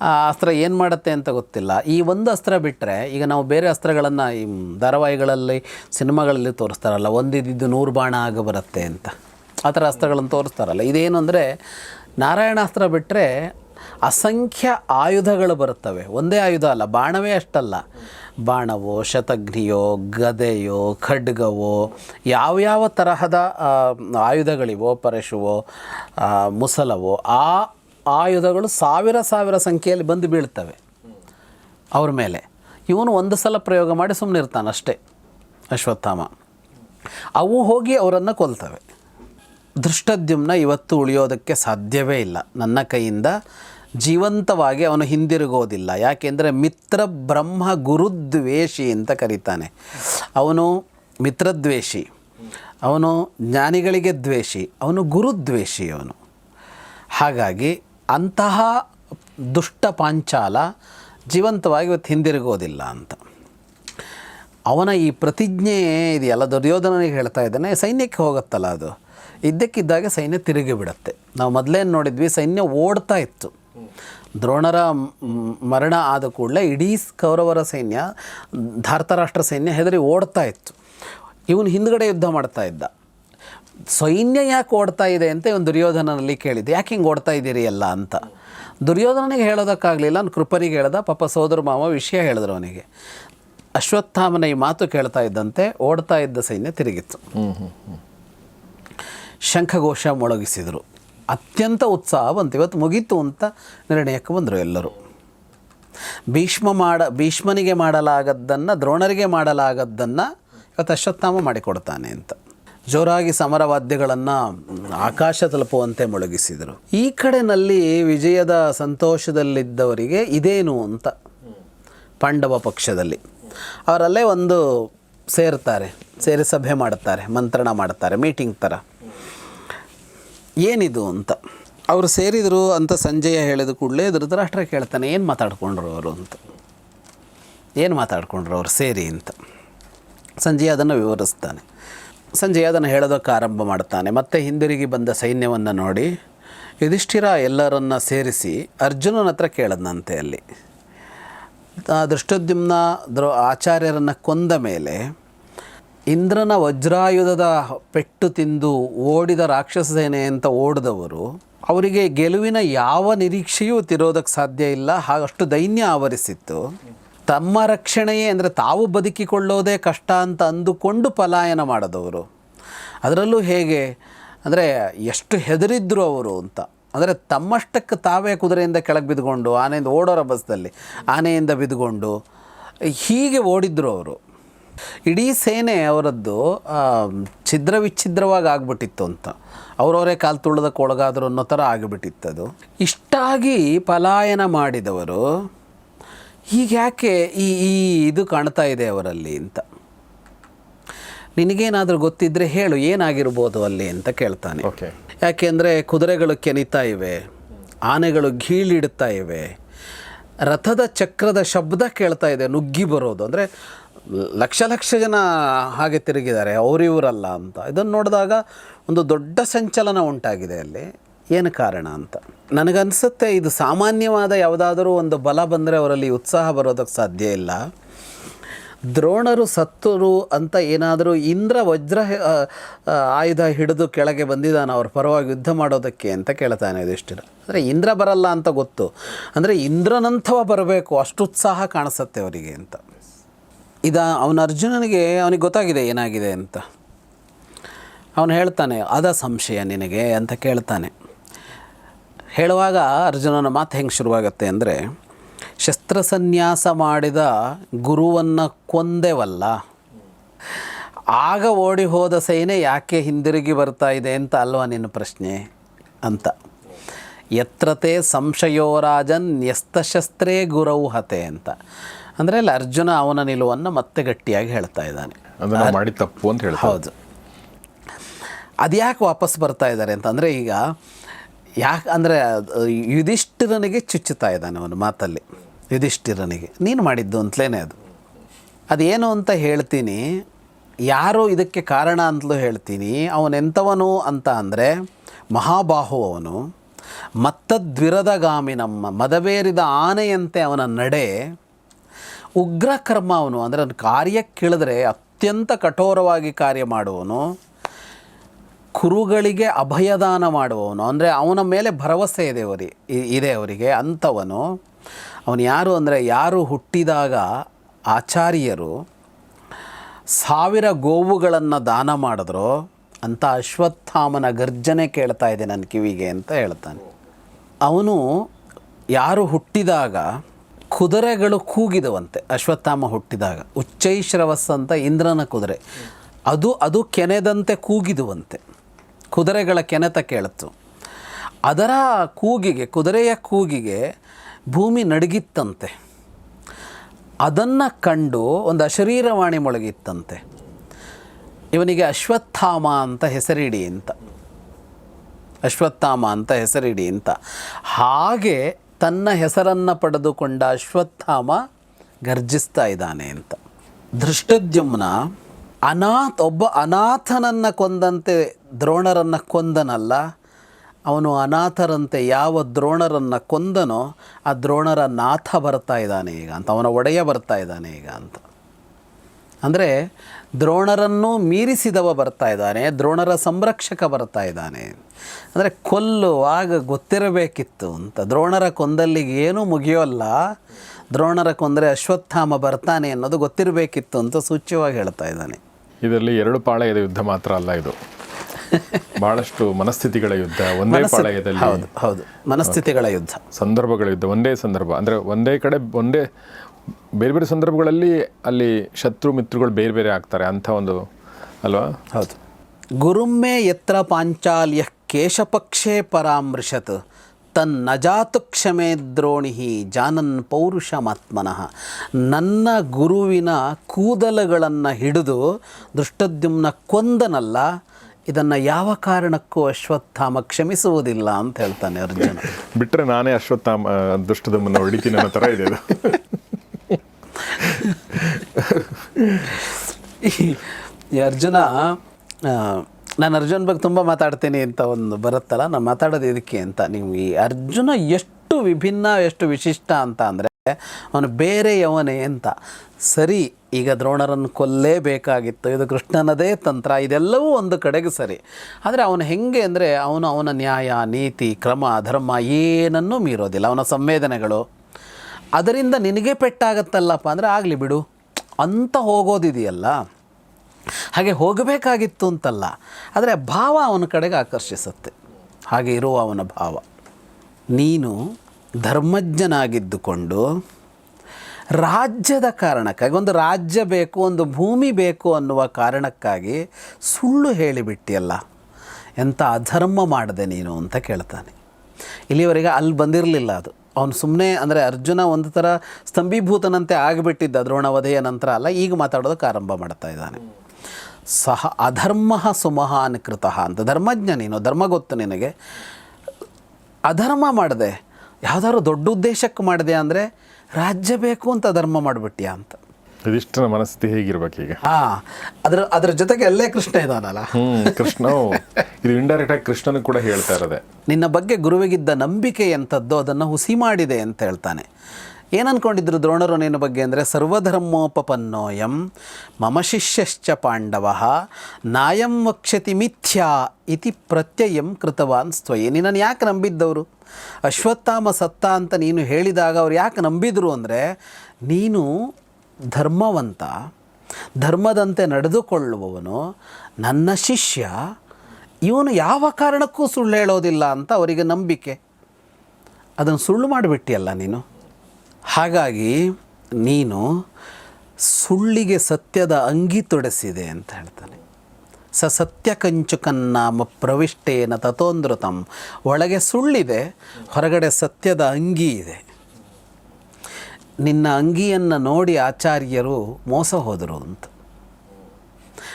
ಆ ಅಸ್ತ್ರ ಏನು ಮಾಡುತ್ತೆ ಅಂತ ಗೊತ್ತಿಲ್ಲ. ಈ ಒಂದು ಅಸ್ತ್ರ ಬಿಟ್ಟರೆ ಈಗ ನಾವು ಬೇರೆ ಅಸ್ತ್ರಗಳನ್ನು ಈ ಧಾರಾವಾಹಿಗಳಲ್ಲಿ, ಸಿನಿಮಾಗಳಲ್ಲಿ ತೋರಿಸ್ತಾರಲ್ಲ ಒಂದಿದ್ದು ನೂರು ಬಾಣ ಆಗ ಬರುತ್ತೆ ಅಂತ. ಆ ಥರ ಅಸ್ತ್ರಗಳನ್ನು ತೋರಿಸ್ತಾರಲ್ಲ. ಇದೇನು ಅಂದರೆ ನಾರಾಯಣಾಸ್ತ್ರ ಬಿಟ್ಟರೆ ಅಸಂಖ್ಯ ಆಯುಧಗಳು ಬರುತ್ತವೆ. ಒಂದೇ ಆಯುಧ ಅಲ್ಲ ಬಾಣವೇ ಅಷ್ಟಲ್ಲ. ಬಾಣವೋ ಶತಘ್ನಿಯೋ ಗದೆಯೋ ಖಡ್ಗವೋ ಯಾವ್ಯಾವ ತರಹದ ಆ, ಆಯುಧಗಳಿವೋ ಪರಶುವೋ ಮುಸಲವೋ ಆ ಆಯುಧಗಳು ಸಾವಿರ ಸಾವಿರ ಸಂಖ್ಯೆಯಲ್ಲಿ ಬಂದು ಬೀಳ್ತವೆ. ಅವ್ರ ಮೇಲೆ. ಇವನು ಒಂದು ಸಲ ಪ್ರಯೋಗ ಮಾಡಿ ಸುಮ್ಮನೆ ಇರ್ತಾನೆ ಅಷ್ಟೇ ಅಶ್ವತ್ಥಾಮ. ಅವು ಹೋಗಿ ಅವರನ್ನು ಕೊಲ್ತವೆ. ದೃಷ್ಟದ್ಯುಮ್ನ ಇವತ್ತು ಉಳಿಯೋದಕ್ಕೆ ಸಾಧ್ಯವೇ ಇಲ್ಲ. ನನ್ನ ಕೈಯಿಂದ ಜೀವಂತವಾಗಿ ಅವನು ಹಿಂದಿರುಗೋದಿಲ್ಲ. ಯಾಕೆಂದರೆ ಮಿತ್ರ ಬ್ರಹ್ಮ ಗುರುದ್ವೇಷಿ ಅಂತ ಕರೀತಾನೆ. ಅವನು ಮಿತ್ರದ್ವೇಷಿ ಅವನು ಜ್ಞಾನಿಗಳಿಗೆ ದ್ವೇಷಿ, ಅವನು ಗುರುದ್ವೇಷಿ ಅವನು. ಹಾಗಾಗಿ ಅಂತಹ ದುಷ್ಟ ಪಾಂಚಾಲ ಜೀವಂತವಾಗಿ ಇವತ್ತು ಹಿಂದಿರುಗೋದಿಲ್ಲ ಅಂತ. ಅವನ ಈ ಪ್ರತಿಜ್ಞೆ ಇದೆಯಲ್ಲ, ದುರ್ಯೋಧನನಿಗೆ ಹೇಳ್ತಾ ಇದ್ದಾನೆ, ಸೈನ್ಯಕ್ಕೆ ಹೋಗುತ್ತಲ್ಲ ಅದು. ಇದ್ದಕ್ಕಿದ್ದಾಗೆ ಸೈನ್ಯ ತಿರುಗಿ ಬಿಡುತ್ತೆ ನಾವು ಮೊದಲೇನು ನೋಡಿದ್ವಿ, ಸೈನ್ಯ ಓಡ್ತಾ ಇತ್ತು. ದ್ರೋಣರ ಮರಣ ಆದ ಕೂಡಲೇ ಇಡೀ ಕೌರವರ ಸೈನ್ಯ ಧಾರ್ತರಾಷ್ಟ್ರ ಸೈನ್ಯ ಹೆದರಿ ಓಡ್ತಾ ಇತ್ತು. ಇವನು ಹಿಂದ್ಗಡೆ ಯುದ್ಧ ಮಾಡ್ತಾ ಇದ್ದ. ಸೈನ್ಯ ಯಾಕೆ ಓಡ್ತಾ ಇದೆ ಅಂತ ಇವನು ದುರ್ಯೋಧನನಲ್ಲಿ ಕೇಳಿದ್ದೆ. ಯಾಕೆ ಹಿಂಗೆ ಓಡ್ತಾ ಇದ್ದೀರಿ ಎಲ್ಲ ಅಂತ. ದುರ್ಯೋಧನನಿಗೆ ಹೇಳೋದಕ್ಕಾಗಲಿಲ್ಲ ಅವ್ನು ಕೃಪರಿಗೆ ಹೇಳ್ದ ಪಾಪ ಸೋದರ ಮಾವ ವಿಷಯ ಹೇಳಿದ್ರು ಅವನಿಗೆ. ಅಶ್ವತ್ಥಾಮನ ಈ ಮಾತು ಕೇಳ್ತಾ ಇದ್ದಂತೆ ಓಡ್ತಾ ಇದ್ದ ಸೈನ್ಯ ತಿರುಗಿತ್ತು. ಶಂಖಘೋಷ ಮೊಳಗಿಸಿದರು. ಅತ್ಯಂತ ಉತ್ಸಾಹ ಬಂತು ಇವತ್ತು ಮುಗೀತು ಅಂತ ನಿರ್ಣಯಕ್ಕೆ ಬಂದರು ಎಲ್ಲರೂ. ಭೀಷ್ಮ ಮಾಡ, ಭೀಷ್ಮನಿಗೆ ಮಾಡಲಾಗದ್ದನ್ನು, ದ್ರೋಣರಿಗೆ ಮಾಡಲಾಗದ್ದನ್ನು ಇವತ್ತು ಅಶ್ವತ್ಥಾಮ ಮಾಡಿಕೊಡ್ತಾನೆ ಅಂತ. ಜೋರಾಗಿ ಸಮರವಾದ್ಯಗಳನ್ನು ಆಕಾಶ ತಲುಪುವಂತೆ ಮೊಳಗಿಸಿದರು. ಈ ಕಡೆನಲ್ಲಿ ವಿಜಯದ ಸಂತೋಷದಲ್ಲಿದ್ದವರಿಗೆ ಇದೇನು ಅಂತ ಪಾಂಡವ ಪಕ್ಷದಲ್ಲಿ. ಅವರಲ್ಲೇ ಒಂದು ಸೇರ್ತಾರೆ, ಸೇರಿ ಸಭೆ ಮಾಡುತ್ತಾರೆ ಮಂತ್ರಣ ಮಾಡ್ತಾರೆ ಮೀಟಿಂಗ್ ಥರ ಏನಿದು ಅಂತ. ಅವರು ಸೇರಿದರು ಅಂತ ಸಂಜಯ ಹೇಳಿದ ಕೂಡಲೇ ಧೃತರಾಷ್ಟ್ರ ಕೇಳ್ತಾನೆ, ಏನು ಮಾತಾಡ್ಕೊಂಡ್ರು ಅವರು ಅಂತ. ಏನು ಮಾತಾಡ್ಕೊಂಡ್ರು ಅವರು ಸೇರಿ ಅಂತ. ಸಂಜಯ ಅದನ್ನು ವಿವರಿಸ್ತಾನೆ. ಸಂಜಯ ಅದನ್ನು ಹೇಳೋದಕ್ಕೆ ಆರಂಭ ಮಾಡ್ತಾನೆ. ಮತ್ತೆ ಹಿಂದಿರುಗಿ ಬಂದ ಸೈನ್ಯವನ್ನು ನೋಡಿ, ಯುಧಿಷ್ಠಿರ ಎಲ್ಲರನ್ನ ಸೇರಿಸಿ ಅರ್ಜುನನ ಹತ್ರ ಕೇಳದಂತೆ ಅಲ್ಲಿ. ದೃಷ್ಟೋದ್ಯುಮ್ನ ದ್ರೋ ಆಚಾರ್ಯರನ್ನು ಕೊಂದ ಮೇಲೆ ಇಂದ್ರನ ವಜ್ರಾಯುಧದ ಪೆಟ್ಟು ತಿಂದು ಓಡಿದ ರಾಕ್ಷಸ ಸೇನೆ ಅಂತ ಓಡಿದವರು, ಅವರಿಗೆ ಗೆಲುವಿನ ಯಾವ ನಿರೀಕ್ಷೆಯೂ ತಿರೋದಕ್ಕೆ ಸಾಧ್ಯ ಇಲ್ಲ, ಹಾಗಷ್ಟು ದೈನ್ಯ ಆವರಿಸಿತ್ತು. ತಮ್ಮ ರಕ್ಷಣೆಯೇ ಅಂದರೆ ತಾವು ಬದುಕಿಕೊಳ್ಳೋದೇ ಕಷ್ಟ ಅಂತ ಅಂದುಕೊಂಡು ಪಲಾಯನ ಮಾಡಿದವರು. ಅದರಲ್ಲೂ ಹೇಗೆ ಅಂದರೆ ಎಷ್ಟು ಹೆದರಿದ್ರು ಅವರು ಅಂತ. ಅಂದರೆ ತಮ್ಮಷ್ಟಕ್ಕೆ ತಾವೇ ಕುದುರೆಯಿಂದ ಕೆಳಗೆ ಬಿದ್ದುಕೊಂಡು, ಆನೆಯಿಂದ ಓಡೋರ ಬಸ್ದಲ್ಲಿ ಆನೆಯಿಂದ ಬಿದ್ದುಕೊಂಡು ಹೀಗೆ ಓಡಿದ್ರು ಅವರು. ಇಡೀ ಸೇನೆ ಅವರದ್ದು ಛಿದ್ರ ವಿಚ್ಛಿದ್ರವಾಗಿ ಆಗ್ಬಿಟ್ಟಿತ್ತು ಅಂತ. ಅವರವರೇ ಕಾಲು ತುಳಿದಕ್ಕೆ ಒಳಗಾದ್ರು ಅನ್ನೋ ಥರ ಆಗಿಬಿಟ್ಟಿತ್ತದು ಇಷ್ಟಾಗಿ ಪಲಾಯನ ಮಾಡಿದವರು ಈಗ ಯಾಕೆ ಈ ಈ ಇದು ಕಾಣ್ತಾ ಇದೆ ಅವರಲ್ಲಿ ಅಂತ. ನಿನಗೇನಾದರೂ ಗೊತ್ತಿದ್ದರೆ ಹೇಳು ಏನಾಗಿರ್ಬೋದು ಅಲ್ಲಿ ಅಂತ ಕೇಳ್ತಾನೆ. ಯಾಕೆಂದರೆ ಕುದುರೆಗಳು ಕೆನಿತಾ ಇವೆ ಆನೆಗಳು ಘೀಳಿಡ್ತಾ ಇವೆ ರಥದ ಚಕ್ರದ ಶಬ್ದ ಕೇಳ್ತಾ ಇದೆ ನುಗ್ಗಿ ಬರೋದು. ಅಂದರೆ ಲಕ್ಷ ಲಕ್ಷ ಜನ ಹಾಗೆ ತಿರುಗಿದ್ದಾರೆ, ಅವರಿವರಲ್ಲ ಅಂತ. ಇದನ್ನು ನೋಡಿದಾಗ ಒಂದು ದೊಡ್ಡ ಸಂಚಲನ ಉಂಟಾಗಿದೆ ಅಲ್ಲಿ. ಏನು ಕಾರಣ ಅಂತ? ನನಗನ್ಸುತ್ತೆ ಇದು ಸಾಮಾನ್ಯವಾದ ಯಾವುದಾದರೂ ಒಂದು ಬಲ ಬಂದರೆ ಅವರಲ್ಲಿ ಉತ್ಸಾಹ ಬರೋದಕ್ಕೆ ಸಾಧ್ಯ ಇಲ್ಲ. ದ್ರೋಣರು, ಸತ್ತರು ಅಂತ ಏನಾದರೂ ಇಂದ್ರ, ವಜ್ರ ಆಯುಧ ಹಿಡಿದು ಕೆಳಗೆ ಬಂದಿದ್ದಾನೆ, ಅವ್ರ ಪರವಾಗಿ ಯುದ್ಧ ಮಾಡೋದಕ್ಕೆ ಅಂತ ಕೇಳ್ತಾನೆ ಯುಧಿಷ್ಠಿರ. ಅಂದರೆ ಇಂದ್ರ ಬರಲ್ಲ ಅಂತ ಗೊತ್ತು. ಅಂದರೆ ಇಂದ್ರನಂಥವ ಬರಬೇಕು, ಅಷ್ಟು ಉತ್ಸಾಹ ಕಾಣಿಸುತ್ತೆ ಅವರಿಗೆ ಅಂತ. ಇದ ಅವನ ಅರ್ಜುನನಿಗೆ ಅವನಿಗೆ ಗೊತ್ತಾಗಿದೆ ಏನಾಗಿದೆ ಅಂತ. ಅವನು ಹೇಳ್ತಾನೆ, ಅದ ಸಂಶಯ ನಿನಗೆ ಅಂತ ಕೇಳ್ತಾನೆ. ಹೇಳುವಾಗ ಅರ್ಜುನನ ಮಾತು ಹೆಂಗೆ ಶುರುವಾಗತ್ತೆ ಅಂದರೆ ಶಸ್ತ್ರಸನ್ಯಾಸ ಮಾಡಿದ ಗುರುವನ್ನು ಕೊಂದೆವಲ್ಲ. ಆಗ ಓಡಿ ಹೋದ ಸೇನೆ ಯಾಕೆ ಹಿಂದಿರುಗಿ ಬರ್ತಾ ಇದೆ ಅಂತ ಅಲ್ವಾ ನಿನ್ನ ಪ್ರಶ್ನೆ? ಅಂತ. ಯತ್ರತೆ ಸಂಶಯೋ ರಾಜನ್ ನ್ಯಸ್ತಶಸ್ತ್ರೇ ಗುರೌಹತೆ ಹತೆ ಅಂತ. ಅಂದರೆ ಅಲ್ಲಿ ಅರ್ಜುನ ಅವನ ನಿಲುವನ್ನು ಮತ್ತೆ ಗಟ್ಟಿಯಾಗಿ ಹೇಳ್ತಾ ಇದ್ದಾನೆ. ಮಾಡಿ ತಪ್ಪು ಅಂತ ಹೇಳಿ ಹೌದು. ಅದ್ಯಾಕೆ ವಾಪಸ್ ಬರ್ತಾ ಇದ್ದಾರೆ ಅಂತಂದರೆ ಈಗ ಯಾಕೆ ಅಂದರೆ ಯುಧಿಷ್ಠಿರನಿಗೆ ಚುಚ್ಚುತ್ತಾ ಇದ್ದಾನೆ ಅವನು ಮಾತಲ್ಲಿ. ಯುಧಿಷ್ಠಿರನಿಗೆ ನೀನು ಮಾಡಿದ್ದು ಅಂತಲೇ ಅದು. ಅದೇನು ಅಂತ ಹೇಳ್ತೀನಿ ಯಾರು ಇದಕ್ಕೆ ಕಾರಣ ಅಂತಲೂ ಹೇಳ್ತೀನಿ ಅವನೆಂಥವನು ಅಂತ ಅಂದರೆ ಮಹಾಬಾಹು ಅವನು ಮತ್ತದ್ವಿರದಗಾಮಿ ನಮ್ಮ ಮದವೇರಿದ ಆನೆಯಂತೆ ಅವನ ನಡೆ ಉಗ್ರ ಕರ್ಮ ಅವನು ಅಂದರೆ ಅವ್ನ ಕಾರ್ಯಕ್ಕಿಳಿದ್ರೆ ಅತ್ಯಂತ ಕಠೋರವಾಗಿ ಕಾರ್ಯ ಮಾಡುವವನು, ಕುರುಗಳಿಗೆ ಅಭಯದಾನ ಮಾಡುವವನು, ಅಂದರೆ ಅವನ ಮೇಲೆ ಭರವಸೆ ಇದೆ ಅವರಿ ಇದೆ ಅವರಿಗೆ, ಅಂಥವನು. ಅವನು ಯಾರು ಅಂದರೆ ಯಾರು ಹುಟ್ಟಿದಾಗ ಆಚಾರ್ಯರು ಸಾವಿರ ಗೋವುಗಳನ್ನು ದಾನ ಮಾಡಿದ್ರು, ಅಂಥ ಅಶ್ವತ್ಥಾಮನ ಗರ್ಜನೆ ಕೇಳ್ತಾ ಇದೆ ನನ್ನ ಕಿವಿಗೆ ಅಂತ ಹೇಳ್ತಾನೆ. ಅವನು ಯಾರು ಹುಟ್ಟಿದಾಗ ಕುದುರೆಗಳು ಕೂಗಿದವಂತೆ. ಅಶ್ವತ್ಥಾಮ ಹುಟ್ಟಿದಾಗ. ಉಚ್ಚೈಶ್ರವಸ್ ಅಂತ ಇಂದ್ರನ ಕುದುರೆ. ಅದು ಅದು ಕೆನೆದಂತೆ ಕೂಗಿದುವಂತೆ. ಕುದುರೆಗಳ ಕೆನೆತ ಕೇಳಿತು ಅದರ ಕೂಗಿಗೆ, ಕುದುರೆಯ ಕೂಗಿಗೆ ಭೂಮಿ ನಡಗಿತ್ತಂತೆ. ಅದನ್ನು ಕಂಡು ಒಂದು ಅಶರೀರವಾಣಿ ಮೊಳಗಿತ್ತಂತೆ. ಇವನಿಗೆ ಅಶ್ವತ್ಥಾಮ ಅಂತ ಹೆಸರಿಡಿ ಅಂತ. ಅಶ್ವತ್ಥಾಮ ಅಂತ ಹೆಸರಿಡಿ ಅಂತ. ಹಾಗೆ ತನ್ನ ಹೆಸರನ್ನು ಪಡೆದುಕೊಂಡ ಅಶ್ವತ್ಥಾಮ ಗರ್ಜಿಸ್ತಾ ಇದ್ದಾನೆ ಅಂತ. ಧೃಷ್ಟದ್ಯುಮ್ನ ಅನಾಥ, ಒಬ್ಬ ಅನಾಥನನ್ನು ಕೊಂದಂತೆ ದ್ರೋಣರನ್ನು ಕೊಂದನಲ್ಲ, ಅವನು ಅನಾಥರಂತೆ ಯಾವ ದ್ರೋಣರನ್ನು ಕೊಂದನೋ ಆ ದ್ರೋಣರ ನಾಥ ಬರ್ತಾ ಇದ್ದಾನೆ ಈಗ ಅಂತ, ಅವನ ಒಡೆಯ ಬರ್ತಾ ಇದ್ದಾನೆ ಈಗ ಅಂತ. ಅಂದರೆ ದ್ರೋಣರನ್ನು ಮೀರಿಸಿದವ ಬರ್ತಾ ಇದ್ದಾನೆ ದ್ರೋಣರ ಸಂರಕ್ಷಕ ಬರ್ತಾ ಇದ್ದಾನೆ. ಅಂದರೆ ಕೊಲ್ಲು ಆಗ ಗೊತ್ತಿರಬೇಕಿತ್ತು ಅಂತ. ದ್ರೋಣರ ಕೊಂದಲ್ಲಿಗೆ ಏನೂ ಮುಗಿಯೋಲ್ಲ ದ್ರೋಣರ ಕೊಂದರೆ ಅಶ್ವತ್ಥಾಮ ಬರ್ತಾನೆ ಅನ್ನೋದು ಗೊತ್ತಿರಬೇಕಿತ್ತು ಅಂತ ಸೂಚ್ಯವಾಗಿ ಹೇಳ್ತಾ ಇದ್ದಾನೆ. ಇದರಲ್ಲಿ ಎರಡು ಪಾಳಯದ ಯುದ್ಧ ಮಾತ್ರ ಅಲ್ಲ ಇದು. ಬಹಳಷ್ಟು ಮನಸ್ಥಿತಿಗಳ ಯುದ್ಧ ಒಂದೇ ಪಾಳಯದಲ್ಲಿ ಹೌದು ಹೌದು. ಮನಸ್ಥಿತಿಗಳ ಯುದ್ಧ. ಸಂದರ್ಭಗಳ ಯುದ್ಧ ಒಂದೇ ಸಂದರ್ಭ. ಅಂದರೆ ಒಂದೇ ಕಡೆ ಒಂದೇ ಬೇರೆ ಬೇರೆ ಸಂದರ್ಭಗಳಲ್ಲಿ ಅಲ್ಲಿ ಶತ್ರು ಮಿತ್ರಗಳು ಬೇರೆ ಬೇರೆ ಆಗ್ತಾರೆ ಅಂಥ ಒಂದು ಅಲ್ವಾ? ಹೌದು. ಗುರುಮ್ಮೆ ಯತ್ರ ಪಾಂಚಾಲ್ಯ ಕೇಶಪಕ್ಷೇ ಪರಾಮೃಶತ್. ತನ್ನಜಾತು ಕ್ಷಮೆ ದ್ರೋಣಿ ಜಾನನ್ ಪೌರುಷಮಾತ್ಮನಃ. ನನ್ನ ಗುರುವಿನ ಕೂದಲುಗಳನ್ನು ಹಿಡಿದು ದೃಷ್ಟದ್ಯುಮ್ನ ಕೊಂದನಲ್ಲ ಇದನ್ನು ಯಾವ ಕಾರಣಕ್ಕೂ ಅಶ್ವತ್ಥಾಮ ಕ್ಷಮಿಸುವುದಿಲ್ಲ ಅಂತ ಹೇಳ್ತಾನೆ ಅರ್ಜುನ. ಬಿಟ್ಟರೆ ನಾನೇ ಅಶ್ವತ್ಥಾಮ ದುಷ್ಟದಮ್ಮನ ಹೊಡಿತೀನಿ ಅನ್ನೋ ಥರ ಇದೆ ಈ ಅರ್ಜುನ ನಾನು ಅರ್ಜುನ್ ಬಗ್ಗೆ ತುಂಬ ಮಾತಾಡ್ತೀನಿ ಅಂತ ಒಂದು ಬರುತ್ತಲ್ಲ, ನಾನು ಮಾತಾಡೋದು ಇದಕ್ಕೆ ಅಂತ. ನೀವು ಈ ಅರ್ಜುನ ಎಷ್ಟು ವಿಭಿನ್ನ, ಎಷ್ಟು ವಿಶಿಷ್ಟ ಅಂತ ಅಂದರೆ ಅವನು ಬೇರೆಯವನೇ ಅಂತ. ಸರಿ, ಈಗ ದ್ರೋಣರನ್ನು ಕೊಲ್ಲೇಬೇಕಾಗಿತ್ತು. ಇದು ಕೃಷ್ಣನದೇ ತಂತ್ರ. ಇದೆಲ್ಲವೂ ಒಂದು ಕಡೆಗೆ ಸರಿ. ಆದರೆ ಅವನು ಹೆಂಗೆ ಅಂದರೆ ಅವನು ಅವನ ನ್ಯಾಯ, ನೀತಿ, ಕ್ರಮ, ಧರ್ಮ ಏನನ್ನೂ ಮೀರೋದಿಲ್ಲ. ಅವನ ಸಂವೇದನೆಗಳು ಅದರಿಂದ ನಿನಗೆ ಪೆಟ್ಟಾಗತ್ತಲ್ಲಪ್ಪ ಅಂದರೆ ಆಗಲಿ ಬಿಡು. ಅಂತ ಹೋಗೋದಿದೆಯಲ್ಲ. ಹಾಗೆ ಹೋಗಬೇಕಾಗಿತ್ತು ಅಂತಲ್ಲ. ಆದರೆ ಭಾವ ಅವನ ಕಡೆಗೆ ಆಕರ್ಷಿಸುತ್ತೆ. ಹಾಗೆ ಇರುವ ಅವನ ಭಾವ. ನೀನು ಧರ್ಮಜ್ಞನಾಗಿದ್ದುಕೊಂಡು ರಾಜ್ಯದ ಕಾರಣಕ್ಕಾಗಿ, ಒಂದು ರಾಜ್ಯ ಬೇಕು, ಒಂದು ಭೂಮಿ ಬೇಕು ಅನ್ನುವ ಕಾರಣಕ್ಕಾಗಿ ಸುಳ್ಳು ಹೇಳಿಬಿಟ್ಟಿಯಲ್ಲ. ಎಂಥ ಅಧರ್ಮ ಮಾಡಿದೆ ನೀನು ಅಂತ ಕೇಳ್ತಾನೆ. ಇಲ್ಲಿವರೆಗೆ ಅಲ್ಲಿ ಬಂದಿರಲಿಲ್ಲ ಅದು. ಅವನು ಸುಮ್ಮನೆ ಅಂದರೆ ಅರ್ಜುನ ಒಂದು ಥರ ಸ್ತಂಭೀಭೂತನಂತೆ ಆಗಿಬಿಟ್ಟಿದ್ದ ದ್ರೋಣವಧೆಯ ನಂತರ ಅಲ್ಲ, ಈಗ ಮಾತಾಡೋದಕ್ಕೆ ಆರಂಭ ಮಾಡ್ತಾ ಇದ್ದಾನೆ. ಸಹ ಅಧರ್ಮ ಸುಮಹಾನ್ ಕೃತಃ ಅಂತ. ಧರ್ಮಜ್ಞ ನೀನು ಧರ್ಮ ಗೊತ್ತು ನಿನಗೆ. ಅಧರ್ಮ ಮಾಡಿದೆ. ಯಾವುದಾದ್ರು ದೊಡ್ಡ ಉದ್ದೇಶಕ್ಕೆ ಮಾಡಿದೆ ಅಂದರೆ ರಾಜ್ಯ ಬೇಕು ಅಂತ ಧರ್ಮ ಮಾಡಿಬಿಟ್ಯಾ ಅಂತ. ಇದಿಷ್ಟನ ಮನಸ್ಥಿತಿ ಹೇಗಿರ್ಬೇಕು ಈಗ? ಹಾ ಅದ್ರ ಅದ್ರ ಜೊತೆಗೆ ಅಲ್ಲೇ ಕೃಷ್ಣ ಇದ್ದಾನಲ್ಲ ಹ್ಮ್ ಕೃಷ್ಣ ಇದು ಇಂಡೈರೆಕ್ಟ್ ಆಗಿ ಕೃಷ್ಣನ ಕೂಡ ಹೇಳ್ತಾ ಇರೋದೆ. ನಿನ್ನ ಬಗ್ಗೆ ಗುರುವಿಗಿದ್ದ ನಂಬಿಕೆ ಎಂಥದ್ದು ಅದನ್ನು ಹುಸಿ ಮಾಡಿದೆ ಅಂತ ಹೇಳ್ತಾನೆ. ಏನು ಅಂದ್ಕೊಂಡಿದ್ರು ದ್ರೋಣರು ನಿನ್ನ ಬಗ್ಗೆ ಅಂದರೆ ಸರ್ವಧರ್ಮೋಪಪನ್ನೋಯಂ ಮಮ ಶಿಷ್ಯಶ್ಚ ಪಾಂಡವ ನಾಯಂ ವಕ್ಷತಿ ಮಿಥ್ಯಾ ಇತಿ ಪ್ರತ್ಯಯಂ ಕೃತವಾನ್ ಸ್ವಯಿ ನಿನ್ನನ್ನು ಯಾಕೆ ನಂಬಿದ್ದವರು? ಅಶ್ವತ್ಥಾಮ ಸತ್ತ ಅಂತ ನೀನು ಹೇಳಿದಾಗ ಅವ್ರು ಯಾಕೆ ನಂಬಿದ್ರು ಅಂದರೆ ನೀನು ಧರ್ಮವಂತ, ಧರ್ಮದಂತೆ ನಡೆದುಕೊಳ್ಳುವವನು ನನ್ನ ಶಿಷ್ಯ, ಇವನು ಯಾವ ಕಾರಣಕ್ಕೂ ಸುಳ್ಳು ಹೇಳೋದಿಲ್ಲ ಅಂತ ಅವರಿಗೆ ನಂಬಿಕೆ. ಅದನ್ನು ಸುಳ್ಳು ಮಾಡಿಬಿಟ್ಟಿಯಲ್ಲ ನೀನು? ಹಾಗಾಗಿ ನೀನು ಸುಳ್ಳಿಗೆ ಸತ್ಯದ ಅಂಗಿ ತೊಡಸಿದೆ ಅಂತ ಹೇಳ್ತಾನೆ. ಸ ಸತ್ಯ ಕಂಚುಕನ್ನಾಮ ಪ್ರವಿಷ್ಟೇನ ತಥೋಂದೃತಂ ಒಳಗೆ ಸುಳ್ಳಿದೆ, ಹೊರಗಡೆ ಸತ್ಯದ ಅಂಗಿ ಇದೆ. ನಿನ್ನ ಅಂಗಿಯನ್ನು ನೋಡಿ ಆಚಾರ್ಯರು ಮೋಸ ಹೋದರು ಅಂತ.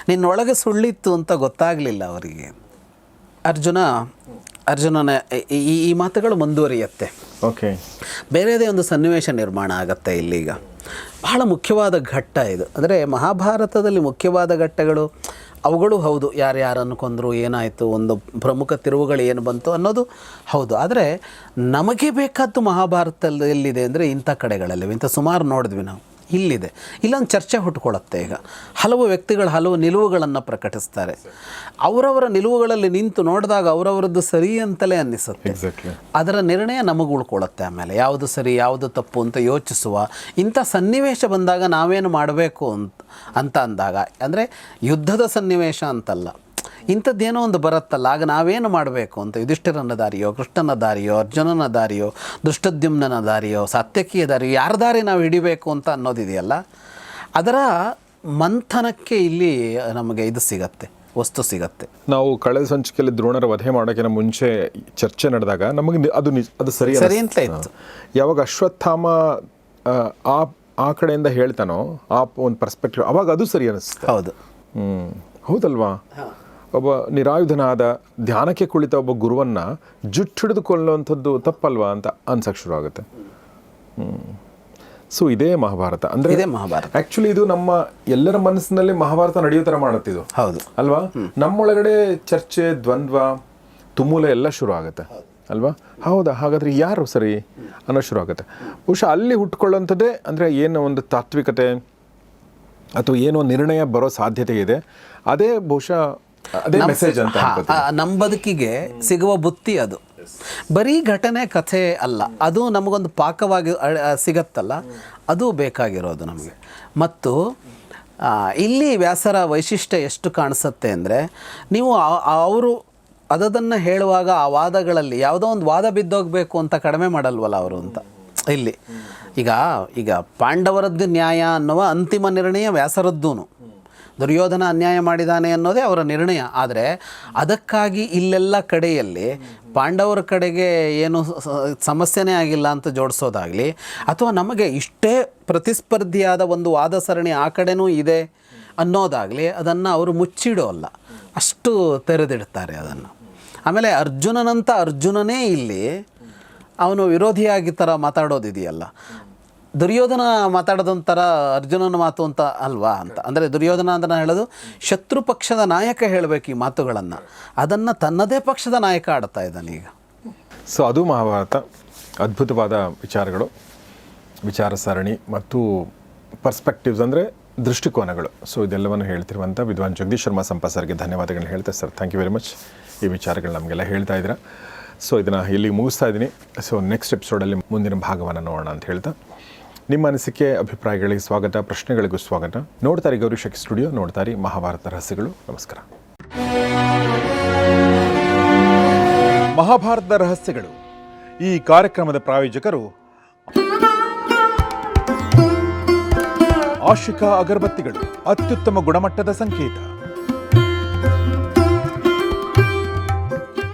ನಿನ್ನೊಳಗೆ ಸುಳ್ಳಿತ್ತು ಅಂತ ಗೊತ್ತಾಗಲಿಲ್ಲ ಅವರಿಗೆ. ಅರ್ಜುನ ಅರ್ಜುನನ ಈ- ಈ ಮಾತುಗಳು ಮುಂದುವರಿಯುತ್ತೆ. ಓಕೆ ಬೇರೆದೇ ಒಂದು ಸನ್ನಿವೇಶ ನಿರ್ಮಾಣ ಆಗತ್ತೆ ಇಲ್ಲೀಗ. ಬಹಳ ಮುಖ್ಯವಾದ ಘಟ್ಟ ಇದು. ಅಂದರೆ ಮಹಾಭಾರತದಲ್ಲಿ ಮುಖ್ಯವಾದ ಘಟ್ಟಗಳು ಅವುಗಳು ಹೌದು ಯಾರ್ಯಾರನ್ನು ಕೊಂದರು ಏನಾಯಿತು, ಒಂದು ಪ್ರಮುಖ ತಿರುವುಗಳು ಏನು ಬಂತು ಅನ್ನೋದು ಹೌದು. ಆದರೆ ನಮಗೆ ಬೇಕಾದ್ದು ಮಹಾಭಾರತದಲ್ಲಿ ಎಲ್ಲಿದೆ ಅಂದರೆ ಇಂಥ ಕಡೆಗಳಲ್ಲಿ, ಇಂಥ ಸುಮಾರು ನೋಡಿದ್ವಿ ನಾವು. ಇಲ್ಲಿದೆ. ಇಲ್ಲೊಂದು ಚರ್ಚೆ ಹುಟ್ಟುಕೊಳ್ಳುತ್ತೆ ಈಗ. ಹಲವು ವ್ಯಕ್ತಿಗಳು ಹಲವು ನಿಲುವುಗಳನ್ನು ಪ್ರಕಟಿಸ್ತಾರೆ. ಅವರವರ ನಿಲುವುಗಳಲ್ಲಿ ನಿಂತು ನೋಡಿದಾಗ ಅವರವರದ್ದು ಸರಿ ಅಂತಲೇ ಅನ್ನಿಸುತ್ತೆ. ಅದರ ನಿರ್ಣಯ ನಮಗೆ ಉಳ್ಕೊಳ್ಳುತ್ತೆ ಆಮೇಲೆ. ಯಾವುದು ಸರಿ ಯಾವುದು ತಪ್ಪು ಅಂತ ಯೋಚಿಸುವ ಇಂಥ ಸನ್ನಿವೇಶ ಬಂದಾಗ ನಾವೇನು ಮಾಡಬೇಕು ಅಂತ ಅಂತ ಅಂದಾಗ ಅಂದರೆ ಯುದ್ಧದ ಸನ್ನಿವೇಶ ಅಂತಲ್ಲ. ಇಂಥದ್ದೇನೋ ಒಂದು ಬರುತ್ತಲ್ಲ ಆಗ ನಾವೇನು ಮಾಡಬೇಕು ಅಂತ? ಯುಧಿಷ್ಠಿರನ ದಾರಿಯೋ ಕೃಷ್ಣನ ದಾರಿಯೋ ಅರ್ಜುನನ ದಾರಿಯೋ ದುಷ್ಟದ್ಯುಮ್ನನ ದಾರಿಯೋ ಸಾತ್ಯಕೀಯ ದಾರಿಯೋ ಯಾರ ದಾರಿ ನಾವು ಹಿಡಿಬೇಕು ಅಂತ ಅನ್ನೋದಿದೆಯಲ್ಲ? ಅದರ ಮಂಥನಕ್ಕೆ ಇಲ್ಲಿ ನಮಗೆ ಇದು ಸಿಗತ್ತೆ ವಸ್ತು ಸಿಗತ್ತೆ. ನಾವು ಕಳೆದ ಸಂಚಿಕೆಯಲ್ಲಿ ದ್ರೋಣರ ವಧೆ ಮಾಡೋಕ್ಕಿಂತ ಮುಂಚೆ ಚರ್ಚೆ ನಡೆದಾಗ ನಮಗೆ ಅದು ನಿಜ ಅದು ಸರಿ ಸರಿ ಅಂತ ಅಂತಲೇ ಇತ್ತು. ಯಾವಾಗ ಅಶ್ವತ್ಥಾಮ ಆ, ಆ ಕಡೆಯಿಂದ ಹೇಳ್ತಾನೋ ಆ ಒಂದು ಪರ್ಸ್ಪೆಕ್ಟಿವ್ ಅವಾಗ ಅದು ಸರಿ ಅನಿಸ್ತು. ಹೌದು. ಹ್ಞೂ ಹೌದಲ್ವಾ? ಒಬ್ಬ ನಿರಾಯುಧನಾದ ಧ್ಯಾನಕ್ಕೆ ಕುಳಿತ ಒಬ್ಬ ಗುರುವನ್ನು ಜುಟ್ಟು ಹಿಡಿದುಕೊಳ್ಳುವಂಥದ್ದು ತಪ್ಪಲ್ವಾ ಅಂತ ಅನ್ಸಕ್ಕೆ ಶುರು ಆಗುತ್ತೆ ಹ್ಮ್. ಸೊ ಇದೇ ಮಹಾಭಾರತ. ಅಂದರೆ ಇದೇ ಮಹಾಭಾರತ. ಆ್ಯಕ್ಚುಲಿ ಇದು ನಮ್ಮ ಎಲ್ಲರ ಮನಸ್ಸಿನಲ್ಲಿ ಮಹಾಭಾರತ ನಡೆಯೋ ಥರ ಮಾಡುತ್ತಿದ್ದು. ಹೌದು. ಅಲ್ವಾ? ನಮ್ಮೊಳಗಡೆ ಚರ್ಚೆ ದ್ವಂದ್ವ ತುಮೂಲ ಎಲ್ಲ ಶುರು ಆಗುತ್ತೆ ಅಲ್ವಾ? ಹೌದಾ? ಹಾಗಾದರೆ ಯಾರು ಸರಿ ಅನ್ನೋ ಶುರು ಆಗುತ್ತೆ ಬಹುಶಃ ಅಲ್ಲಿ ಹುಟ್ಕೊಳ್ಳೋಂಥದ್ದೇ ಅಂದರೆ ಏನು ಒಂದು ತಾತ್ವಿಕತೆ ಅಥವಾ ಏನೋ ನಿರ್ಣಯ ಬರೋ ಸಾಧ್ಯತೆ ಇದೆ. ಅದೇ ಬಹುಶಃ ನಮ್ಮ ಬದುಕಿಗೆ ಸಿಗುವ ಬುತ್ತಿ ಅದು. ಬರೀ ಘಟನೆ ಕಥೆ ಅಲ್ಲ. ಅದು ನಮಗೊಂದು ಪಾಕವಾಗಿ ಸಿಗತ್ತಲ್ಲ. ಅದು ಬೇಕಾಗಿರೋದು ನಮಗೆ. ಮತ್ತು ಇಲ್ಲಿ ವ್ಯಾಸರ ವೈಶಿಷ್ಟ್ಯ ಎಷ್ಟು ಕಾಣಿಸುತ್ತೆ ಅಂದರೆ ನೀವು ಅವರು ಅದನ್ನು ಹೇಳುವಾಗ ಆ ವಾದಗಳಲ್ಲಿ ಯಾವುದೋ ಒಂದು ವಾದ ಬಿದ್ದೋಗಬೇಕು ಅಂತ ಕಡಿಮೆ ಮಾಡಲ್ವಲ್ಲ ಅವರು ಅಂತ. ಇಲ್ಲಿ. ಈಗ ಈಗ ಪಾಂಡವರದ್ದು ನ್ಯಾಯ ಅನ್ನುವ ಅಂತಿಮ ನಿರ್ಣಯ ವ್ಯಾಸರದ್ದೂನು. ದುರ್ಯೋಧನ ಅನ್ಯಾಯ ಮಾಡಿದ್ದಾನೆ ಅನ್ನೋದೇ ಅವರ ನಿರ್ಣಯ. ಆದರೆ ಅದಕ್ಕಾಗಿ ಇಲ್ಲೆಲ್ಲ ಕಡೆಯಲ್ಲಿ ಪಾಂಡವರ ಕಡೆಗೆ ಏನು ಸಮಸ್ಯೆನೇ ಆಗಿಲ್ಲ ಅಂತ ಜೋಡಿಸೋದಾಗಲಿ, ಅಥವಾ ನಮಗೆ ಇಷ್ಟೇ ಪ್ರತಿಸ್ಪರ್ಧಿಯಾದ ಒಂದು ವಾದ ಸರಣಿ ಆ ಕಡೆನೂ ಇದೆ ಅನ್ನೋದಾಗಲಿ, ಅದನ್ನು ಅವರು ಮುಚ್ಚಿಡೋಲ್ಲ ಅಷ್ಟು ತೆರೆದಿಡ್ತಾರೆ ಅದನ್ನು. ಆಮೇಲೆ ಅರ್ಜುನನಂತ ಅರ್ಜುನನೇ ಇಲ್ಲಿ ಅವನು ವಿರೋಧಿಯಾಗಿ ಥರ ಮಾತಾಡೋದಿದೆಯಲ್ಲ. ದುರ್ಯೋಧನ ಮಾತಾಡೋದೊಂಥರ ಅರ್ಜುನನ ಮಾತು ಅಂತ ಅಲ್ವಾ ಅಂತ. ಅಂದರೆ ದುರ್ಯೋಧನ ಅಂತ ನಾನು ಹೇಳೋದು ಶತ್ರು ಪಕ್ಷದ ನಾಯಕ ಹೇಳಬೇಕು ಈ ಮಾತುಗಳನ್ನು. ಅದನ್ನು ತನ್ನದೇ ಪಕ್ಷದ ನಾಯಕ ಆಡ್ತಾ ಇದ್ದಾನೆ ಈಗ. ಸೊ ಅದು ಮಹಾಭಾರತ. ಅದ್ಭುತವಾದ ವಿಚಾರಗಳು, ವಿಚಾರ ಸರಣಿ ಮತ್ತು ಪರ್ಸ್ಪೆಕ್ಟಿವ್ಸ್ ಅಂದರೆ ದೃಷ್ಟಿಕೋನಗಳು. ಸೊ ಇದೆಲ್ಲವನ್ನು ಹೇಳ್ತಿರುವಂಥ ವಿದ್ವಾನ್ ಜಗದೀಶ್ ಶರ್ಮಾ ಸಂಪ ಸರ್ಗೆ ಧನ್ಯವಾದಗಳನ್ನ ಹೇಳ್ತಾ sir. Thank you very much ಈ ವಿಚಾರಗಳು ನಮಗೆಲ್ಲ ಹೇಳ್ತಾ ಇದ್ದೀರಾ. ಸೊ ಇದನ್ನು ಇಲ್ಲಿ ಮುಗಿಸ್ತಾ ಇದ್ದೀನಿ. ಸೊ ನೆಕ್ಸ್ಟ್ ಎಪಿಸೋಡಲ್ಲಿ ಮುಂದಿನ ಭಾಗವನ್ನು ನೋಡೋಣ ಅಂತ ಹೇಳ್ತಾ ನಿಮ್ಮ ಅನಿಸಿಕೆ, ಅಭಿಪ್ರಾಯಗಳಿಗೆ ಸ್ವಾಗತ, ಪ್ರಶ್ನೆಗಳಿಗೂ ಸ್ವಾಗತ. ನೋಡ್ತಾರೆ ಶಕ್ತಿ ಸ್ಟುಡಿಯೋ ನೋಡ್ತಾರೆ ಮಹಾಭಾರತ ರಹಸ್ಯಗಳು. ನಮಸ್ಕಾರ. ಮಹಾಭಾರತದ ರಹಸ್ಯಗಳು. ಈ ಕಾರ್ಯಕ್ರಮದ ಪ್ರಾಯೋಜಕರು ಆಶಿಕಾ ಅಗರಬತ್ತಿಗಳು. ಅತ್ಯುತ್ತಮ ಗುಣಮಟ್ಟದ ಸಂಕೇತ.